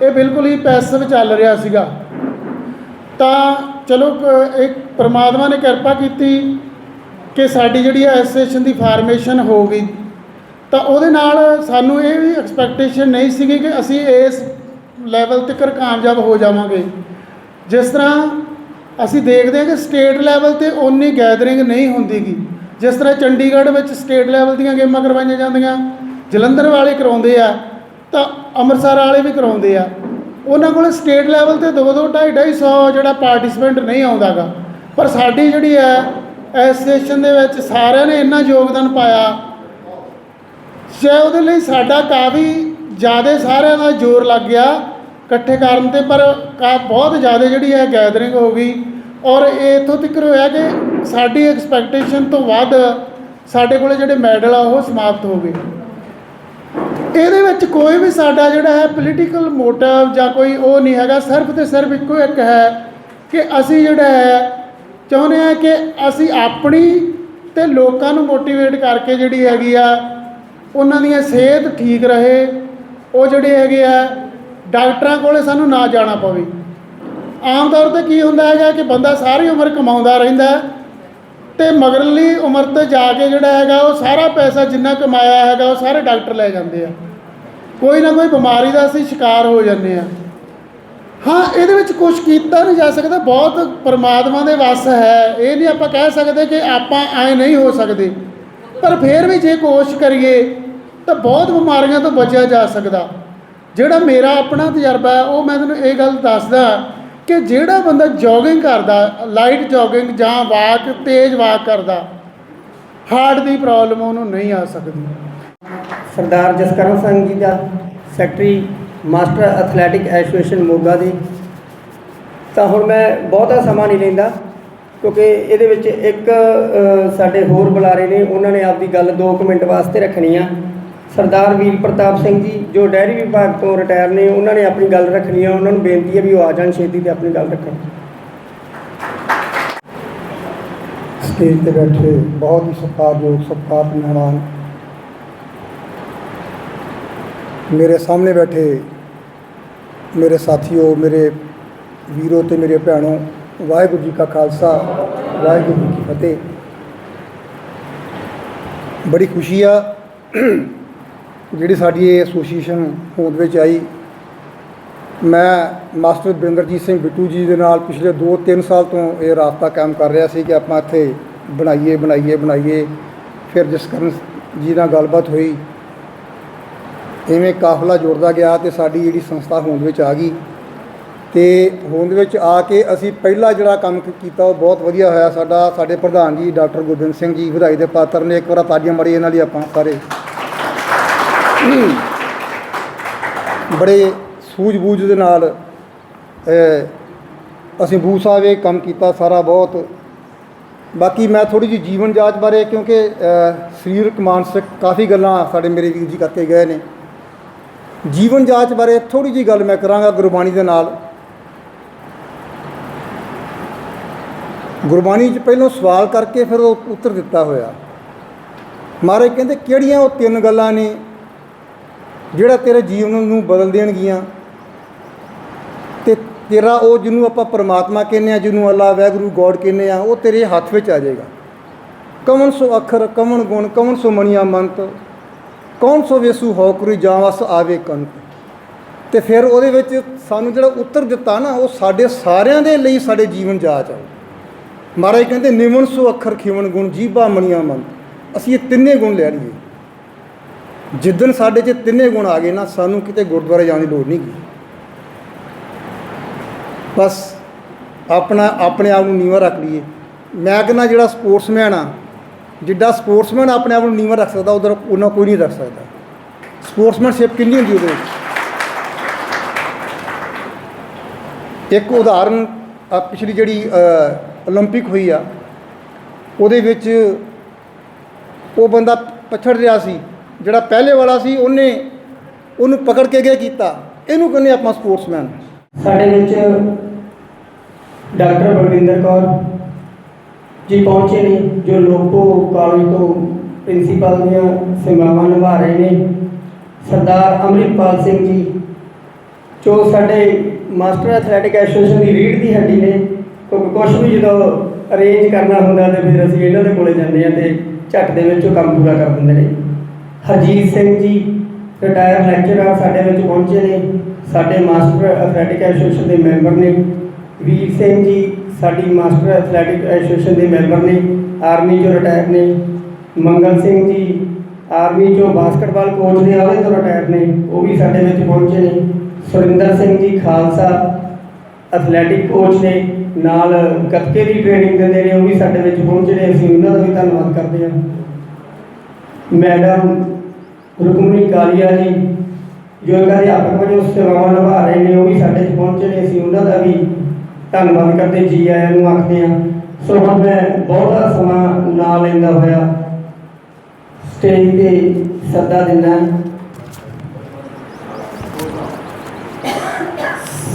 [SPEAKER 5] ਇਹ ਬਿਲਕੁਲ ਹੀ ਪੈਸਿਵ ਚੱਲ ਰਿਹਾ ਸੀਗਾ। ਤਾਂ ਚਲੋ ਕ- ਇੱਕ ਪ੍ਰਮਾਤਮਾ ਨੇ ਕਿਰਪਾ ਕੀਤੀ ਕਿ ਸਾਡੀ ਜਿਹੜੀ ਐਸੋਸੀਏਸ਼ਨ ਦੀ ਫਾਰਮੇਸ਼ਨ ਹੋ ਗਈ। ਤਾਂ ਉਹਦੇ ਨਾਲ ਸਾਨੂੰ ਇਹ ਵੀ ਐਕਸਪੈਕਟੇਸ਼ਨ ਨਹੀਂ ਸੀਗੀ ਕਿ ਅਸੀਂ ਇਸ ਲੈਵਲ ਤੱਕ ਕਾਮਯਾਬ ਹੋ ਜਾਵਾਂਗੇ। ਜਿਸ ਤਰ੍ਹਾਂ ਅਸੀਂ ਦੇਖਦੇ ਹਾਂ ਕਿ ਸਟੇਟ ਲੈਵਲ ਤੇ ਓਨੀ ਗੈਦਰਿੰਗ ਨਹੀਂ ਹੁੰਦੀਗੀ। ਜਿਸ ਤਰ੍ਹਾਂ ਚੰਡੀਗੜ੍ਹ ਵਿੱਚ ਸਟੇਟ ਲੈਵਲ ਦੀਆਂ ਗੇਮਾਂ ਕਰਵਾਈਆਂ ਜਾਂਦੀਆਂ ਜਲੰਧਰ ਵਾਲੇ ਕਰਾਉਂਦੇ ਆ, ਤਾਂ ਅੰਮ੍ਰਿਤਸਰ ਵਾਲੇ ਵੀ ਕਰਾਉਂਦੇ ਆ। ਉਹਨਾਂ ਕੋਲ ਸਟੇਟ ਲੈਵਲ ਤੇ 2 2 2.5 250 ਜਿਹੜਾ ਪਾਰਟਿਸਪੈਂਟ ਨਹੀਂ ਆਉਂਦਾਗਾ। ਪਰ ਸਾਡੀ ਜਿਹੜੀ ਹੈ ਐਸੋਸੀਏਸ਼ਨ ਦੇ ਵਿੱਚ ਸਾਰਿਆਂ ਨੇ ਇੰਨਾ ਯੋਗਦਾਨ ਪਾਇਆ। ਸ਼ਾਇਦ ਉਹਦੇ ਲਈ ਸਾਡਾ ਕਾਫੀ ਜ਼ਿਆਦਾ ਸਾਰਿਆਂ ਦਾ ਜ਼ੋਰ ਲੱਗ ਗਿਆ ਇਕੱਠੇ ਕਰਨ ਤੇ, ਪਰ ਕਾ ਬਹੁਤ ਜ਼ਿਆਦਾ ਜਿਹੜੀ ਹੈ ਗੈਦਰਿੰਗ ਹੋ ਗਈ। ਔਰ ਇਹ ਇੱਥੋਂ ਤੱਕ ਹੋਇਆ ਕਿ ਸਾਡੀ ਐਕਸਪੈਕਟੇਸ਼ਨ ਤੋਂ ਵੱਧ ਸਾਡੇ ਕੋਲੇ ਜਿਹੜੇ ਮੈਡਲ ਆ, ਉਹ ਸਮਾਪਤ ਹੋ ਗਏ। ਇਹਦੇ ਵਿੱਚ ਕੋਈ ਵੀ ਸਾਡਾ ਜਿਹੜਾ ਹੈ ਪੋਲੀਟੀਕਲ ਮੋਟਿਵ ਜਾਂ ਕੋਈ ਉਹ ਨਹੀਂ ਹੈਗਾ, ਸਿਰਫ ਤੇ ਸਿਰਫ ਇੱਕੋ ਇੱਕ ਹੈ ਕਿ ਅਸੀਂ ਜਿਹੜਾ ਹੈ, ਚਾਹੁੰਦੇ ਹਾਂ ਕਿ ਅਸੀਂ ਆਪਣੀ ਤੇ ਲੋਕਾਂ ਨੂੰ ਮੋਟੀਵੇਟ ਕਰਕੇ ਜਿਹੜੀ ਹੈਗੀ ਆ, ਉਹਨਾਂ ਦੀਆਂ ਸਿਹਤ ਠੀਕ ਰਹੇ, ਉਹ ਜਿਹੜੇ ਹੈਗੇ ਆ, ਡਾਕਟਰਾਂ ਕੋਲੇ ਸਾਨੂੰ ਨਾ ਜਾਣਾ ਪਵੇ। ਆਮ ਤੌਰ ਤੇ ਕੀ ਹੁੰਦਾ ਹੈਗਾ ਕਿ ਬੰਦਾ ਸਾਰੀ ਉਮਰ ਕਮਾਉਂਦਾ ਰਹਿੰਦਾ ਤੇ ਮਗਰਲੀ ਉਮਰ ਤੇ ਜਾ ਕੇ ਜਿਹੜਾ ਹੈਗਾ, ਉਹ ਸਾਰਾ ਪੈਸਾ ਜਿੰਨਾ ਕਮਾਇਆ ਹੈਗਾ, ਉਹ ਸਾਰੇ ਡਾਕਟਰ ਲੈ ਜਾਂਦੇ ਆ। ਕੋਈ ਨਾ ਕੋਈ ਬਿਮਾਰੀ ਦਾ ਅਸੀਂ ਸ਼ਿਕਾਰ ਹੋ ਜਾਂਦੇ ਆ। ਹਾਂ, ਇਹਦੇ ਵਿੱਚ ਕੁਝ ਕੀਤਾ ਨਹੀਂ ਜਾ ਸਕਦਾ, ਬਹੁਤ ਪਰਮਾਤਮਾ ਦੇ ਵੱਸ ਹੈ। ਇਹ ਨਹੀਂ ਆਪਾਂ ਕਹਿ ਸਕਦੇ ਕਿ ਆਪਾਂ ਐ ਨਹੀਂ ਹੋ ਸਕਦੇ। ਪਰ ਫਿਰ ਵੀ ਜੇ ਕੋਸ਼ਿਸ਼ ਕਰੀਏ, ਤਾਂ ਬਹੁਤ ਬਿਮਾਰੀਆਂ ਤੋਂ ਬਚਿਆ ਜਾ ਸਕਦਾ। ਜਿਹੜਾ ਮੇਰਾ ਆਪਣਾ ਤਜਰਬਾ ਹੈ, ਉਹ ਮੈਂ ਤੁਹਾਨੂੰ ਇਹ ਗੱਲ ਦੱਸਦਾ ਕਿ ਜਿਹੜਾ ਬੰਦਾ ਜੋਗਿੰਗ ਕਰਦਾ ਲਾਈਟ ਜੋਗਿੰਗ ਜਾਂ ਵਾਕ ਤੇਜ਼ ਵਾਕ ਕਰਦਾ ਹਾਰਟ ਦੀ ਪ੍ਰੋਬਲਮ ਉਹਨੂੰ ਨਹੀਂ ਆ ਸਕਦੀ।
[SPEAKER 4] ਸਰਦਾਰ ਜਸਕਰਨ ਸਿੰਘ ਜੀ ਦਾ secretary master athletic association Moga ਦੀ। ਤਾਂ ਹੁਣ ਮੈਂ ਬਹੁਤਾ ਸਮਾਂ ਨਹੀਂ ਲੈਂਦਾ, ਕਿਉਂਕਿ ਇਹਦੇ ਵਿੱਚ ਇੱਕ ਸਾਡੇ ਹੋਰ ਬੁਲਾਰੇ ਨੇ, ਉਹਨਾਂ ਨੇ ਆਪਦੀ ਗੱਲ 2 ਮਿੰਟ ਵਾਸਤੇ ਰੱਖਣੀ ਆ। ਸਰਦਾਰ ਵੀਰ ਪ੍ਰਤਾਪ ਸਿੰਘ ਜੀ, ਜੋ ਡੈਰੀ ਵਿਭਾਗ ਤੋਂ ਰਿਟਾਇਰ ਨੇ, ਉਹਨਾਂ ਨੇ ਆਪਣੀ ਗੱਲ ਰੱਖਣੀ ਆ, ਉਹਨਾਂ ਨੂੰ ਬੇਨਤੀ ਹੈ ਵੀ ਉਹ ਆ ਜਾਣ ਛੇਤੀ ਤੇ ਆਪਣੀ ਗੱਲ ਰੱਖਣ।
[SPEAKER 6] ਸਟੇਜ ਤੇ ਬੈਠੇ, ਬਹੁਤ ਹੀ ਸਤਿਕਾਰਯੋਗ, ਸਤਿਕਾਰ ਮਹਿਮਾਨ। ਮੇਰੇ ਸਾਹਮਣੇ ਬੈਠੇ ਮੇਰੇ ਸਾਥੀਓ, ਮੇਰੇ ਵੀਰੋ ਤੇ ਮੇਰੇ ਭੈਣੋ, ਵਾਹਿਗੁਰੂ ਜੀ ਕਾ ਖਾਲਸਾ, ਵਾਹਿਗੁਰੂ ਜੀ ਕੀ ਫਤਿਹ। ਬੜੀ ਖੁਸ਼ੀ ਆ ਜਿਹੜੀ ਸਾਡੀ ਇਹ ਐਸੋਸੀਏਸ਼ਨ ਹੋਂਦ ਵਿੱਚ ਆਈ, ਮੈਂ ਮਾਸਟਰ ਬਿੰਦਰਜੀਤ ਸਿੰਘ ਬਿੱਟੂ ਜੀ ਦੇ ਨਾਲ ਪਿਛਲੇ 2-3 ਸਾਲ ਤੋਂ ਇਹ ਰਾਬਤਾ ਕਾਇਮ ਕਰ ਰਿਹਾ ਸੀ ਕਿ ਆਪਾਂ ਇੱਥੇ ਬਣਾਈਏ ਬਣਾਈਏ ਬਣਾਈਏ। ਫਿਰ ਜਸਕਰਨ ਜੀ ਨਾਲ ਗੱਲਬਾਤ ਹੋਈ। ਇਵੇਂ ਕਾਫਲਾ ਜੁੜਦਾ ਗਿਆ ਤੇ ਸਾਡੀ ਜਿਹੜੀ ਸੰਸਥਾ ਹੋਂਦ ਵਿੱਚ ਆ ਗਈ। ਤੇ ਹੋਂਦ ਵਿੱਚ ਆ ਕੇ ਅਸੀਂ ਪਹਿਲਾ ਜਿਹੜਾ ਕੰਮ ਕੀਤਾ ਉਹ ਬਹੁਤ ਵਧੀਆ ਹੋਇਆ ਸਾਡਾ, ਸਾਡੇ ਪ੍ਰਧਾਨ ਜੀ ਡਾਕਟਰ ਗੋਬਿੰਦ ਸਿੰਘ ਜੀ, ਵਧਾਈ ਦੇ ਪਾਤਰ ਨੇ। ਇੱਕ ਵਾਰ ਤਾੜੀਆਂ ਮਾਰੀ ਇਹਨਾਂ ਲਈ ਆਪਾਂ ਸਾਰੇ। ਬੜੇ ਸੂਝ-ਬੂਝ ਦੇ ਨਾਲ ਅਸੀਂ ਬੂ ਸਾਹਿਬ ਇਹ ਕੰਮ ਕੀਤਾ, ਸਾਰਾ ਬਹੁਤ। ਬਾਕੀ ਮੈਂ ਥੋੜੀ ਜਿਹੀ ਜੀਵਨ ਜਾਂਚ ਬਾਰੇ, ਕਿਉਂਕਿ ਸਰੀਰਕ, ਮਾਨਸਿਕ ਕਾਫੀ ਗੱਲਾਂ ਸਾਡੇ ਮੇਰੇ ਵੀਰ ਜੀ ਕਰਕੇ ਗਏ ਨੇ। ਜੀਵਨ ਜਾਂਚ ਬਾਰੇ ਥੋੜੀ ਜਿਹੀ ਗੱਲ ਮੈਂ ਕਰਾਂਗਾ ਗੁਰਬਾਣੀ ਦੇ ਨਾਲ। ਗੁਰਬਾਣੀ 'ਚ ਪਹਿਲਾਂ ਸਵਾਲ ਕਰਕੇ ਫਿਰ ਉਹ ਉੱਤਰ ਦਿੱਤਾ ਹੋਇਆ। ਮਹਾਰਾਜ ਕਹਿੰਦੇ, ਕਿਹੜੀਆਂ ਉਹ ਤਿੰਨ ਗੱਲਾਂ ਨੇ? ਜਿਹੜਾ ਤੇਰੇ ਜੀਵਨ ਨੂੰ ਬਦਲ ਦੇਣਗੀਆਂ ਤੇ ਤੇਰਾ ਉਹ ਜਿਹਨੂੰ ਆਪਾਂ ਪਰਮਾਤਮਾ ਕਹਿੰਦੇ ਆ ਜਿਹਨੂੰ ਅੱਲਾ ਵੈਗੁਰੂ ਗੋਡ ਕਹਿੰਦੇ ਆ ਉਹ ਤੇਰੇ ਹੱਥ ਵਿੱਚ ਆ ਜਾਏਗਾ। ਕਵਨ ਸੋ ਅੱਖਰ, ਕਵਨ ਗੁਣ, ਕਵਨ ਸੋ ਮਣੀਆਂ ਮੰਤ, ਕੌਣ ਸੋ ਵੇਸੂ ਹੋ ਕਰੀ ਜਾਵਸ ਆਵੇ ਕੰਤ। ਤੇ ਫਿਰ ਉਹਦੇ ਵਿੱਚ ਸਾਨੂੰ ਜਿਹੜਾ ਉੱਤਰ ਦਿੱਤਾ ਨਾ, ਉਹ ਸਾਡੇ ਸਾਰਿਆਂ ਦੇ ਲਈ ਸਾਡੇ ਜੀਵਨ ਜਾਚ ਆ। ਮਹਾਰਾਜ ਕਹਿੰਦੇ, ਨਿਮਨ ਸੋ ਅੱਖਰ ਖਿਵਨ ਗੁਣ ਜੀਬਾ ਮਣੀਆਂ ਮੰਤ। ਅਸੀਂ ਇਹ ਤਿੰਨੇ ਗੁਣ ਲੈ ਲਈਏ। ਜਿੱਦਨ ਸਾਡੇ 'ਚ ਤਿੰਨੇ ਗੁਣ ਆ ਗਏ ਨਾ ਸਾਨੂੰ ਕਿਤੇ ਗੁਰਦੁਆਰੇ ਜਾਣ ਦੀ ਲੋੜ ਨਹੀਂ ਗੀ ਬਸ ਆਪਣਾ ਆਪਣੇ ਆਪ ਨੂੰ ਨੀਵਾਂ ਰੱਖ ਲਈਏ ਮੈਂ ਕਹਿੰਦਾ ਜਿਹੜਾ ਸਪੋਰਟਸਮੈਨ ਆ ਜਿੱਡਾ ਸਪੋਰਟਸਮੈਨ ਆਪਣੇ ਆਪ ਨੂੰ ਨੀਵਾਂ ਰੱਖ ਸਕਦਾ ਉਧਰ ਉਹਨਾਂ ਕੋਈ ਨਹੀਂ ਰੱਖ ਸਕਦਾ ਸਪੋਰਟਸਮੈਨਸ਼ਿਪ ਕਿੰਨੀ ਹੁੰਦੀ ਉਹਦੇ ਵਿੱਚ ਇੱਕ ਉਦਾਹਰਨ ਆ ਪਿਛਲੀ ਜਿਹੜੀ ਅ, 올림픽 ਹੋਈ ਆ ਉਹਦੇ ਵਿੱਚ ਉਹ ਬੰਦਾ ਪਛੜ ਰਿਹਾ ਸੀ ਜਿਹੜਾ ਪਹਿਲੇ ਵਾਲਾ ਸੀ, ਉਹਨੇ ਉਹਨੂੰ ਪਕੜ ਕੇ ਗਿਆ ਕੀਤਾ। ਇਹਨੂੰ ਕਹਿੰਦੇ ਆਪਾਂ ਸਪੋਰਟਸਮੈਨ
[SPEAKER 4] ਸਾਡੇ ਵਿੱਚ ਡਾਕਟਰ ਬਲਵਿੰਦਰ ਕੌਰ ਜੀ ਪਹੁੰਚੇ ਨੇ, ਜੋ ਲੋਕੋ ਕਾਲਜ ਤੋਂ ਪ੍ਰਿੰਸੀਪਲ ਦੀਆਂ ਸੇਵਾਵਾਂ ਨਿਭਾ ਰਹੇ ਨੇ। ਸਰਦਾਰ ਅਮਰਿਤਪਾਲ ਸਿੰਘ ਜੀ, ਜੋ ਸਾਡੇ ਮਾਸਟਰ ਐਥਲੈਟਿਕ ਐਸੋਸੀਏਸ਼ਨ ਦੀ ਰੀੜ ਦੀ ਹੱਡੀ ਨੇ, ਕਿਉਂਕਿ ਕੁਛ ਵੀ ਜਦੋਂ ਅਰੇਂਜ ਕਰਨਾ ਹੁੰਦਾ ਤੇ ਫਿਰ ਅਸੀਂ ਇਹਨਾਂ ਦੇ ਕੋਲੇ ਜਾਂਦੇ ਆ ਤੇ ਝੱਟ ਦੇ ਵਿੱਚ ਉਹ ਕੰਮ ਪੂਰਾ ਕਰ ਦਿੰਦੇ ਨੇ। ਹਰਜੀਤ ਸਿੰਘ ਜੀ ਰਿਟਾਇਰ ਲੈਕਚਰਰ ਸਾਡੇ ਵਿੱਚ ਪਹੁੰਚੇ ਨੇ। ਸਾਡੇ ਮਾਸਟਰ ਐਥਲੈਟਿਕ ਐਸੋਸੀਏਸ਼ਨ ਦੇ ਮੈਂਬਰ ਨੇ। ਵੀਰ ਸਿੰਘ ਜੀ, ਸਾਡੀ ਮਾਸਟਰ ਐਥਲੈਟਿਕ ਐਸੋਸੀਏਸ਼ਨ ਦੇ ਮੈਂਬਰ ਨੇ ਆਰਮੀ ਚੋਂ ਰਿਟਾਇਰ ਨੇ। ਮੰਗਲ ਸਿੰਘ ਜੀ ਆਰਮੀ ਚੋਂ ਬਾਸਕਟਬਾਲ ਕੋਚ ਦੇ ਆਲੇ ਤੋਂ ਰਿਟਾਇਰ ਨੇ, ਉਹ ਵੀ ਸਾਡੇ ਵਿੱਚ ਪਹੁੰਚੇ ਨੇ। ਸੁਰਿੰਦਰ ਸਿੰਘ ਜੀ, ਖਾਲਸਾ ਐਥਲੈਟਿਕ ਕੋਚ ਨੇ, ਨਾਲ ਗੱਤਕੇ ਦੀ ਟ੍ਰੇਨਿੰਗ ਦਿੰਦੇ ਨੇ, ਉਹ ਵੀ ਸਾਡੇ ਵਿੱਚ ਪਹੁੰਚੇ ਨੇ। ਅਸੀਂ ਉਹਨਾਂ ਦਾ ਵੀ ਧੰਨਵਾਦ ਕਰਦੇ ਹਾਂ। ਮੈਡਮ ਰੁਕਮਣੀ ਕਾਲੀਆ ਜੀ, ਜੋ ਇੱਕ ਅਧਿਆਪਕ ਵਜੋਂ ਸੇਵਾਵਾਂ ਨਿਭਾ ਰਹੇ ਨੇ, ਉਹ ਵੀ ਸਾਡੇ 'ਚ ਪਹੁੰਚੇ ਨੇ। ਅਸੀਂ ਉਹਨਾਂ ਦਾ ਵੀ ਧੰਨਵਾਦ ਕਰਦੇ, ਜੀ ਆਇਆਂ ਨੂੰ ਆਖਦੇ ਹਾਂ। ਸੋ ਹੁਣ ਮੈਂ ਬਹੁਤਾ ਸਮਾਂ ਨਾ ਲੈਂਦਾ ਹੋਇਆ ਸਟੇਜ ਤੇ ਸੱਦਾ ਦਿੰਦਾ।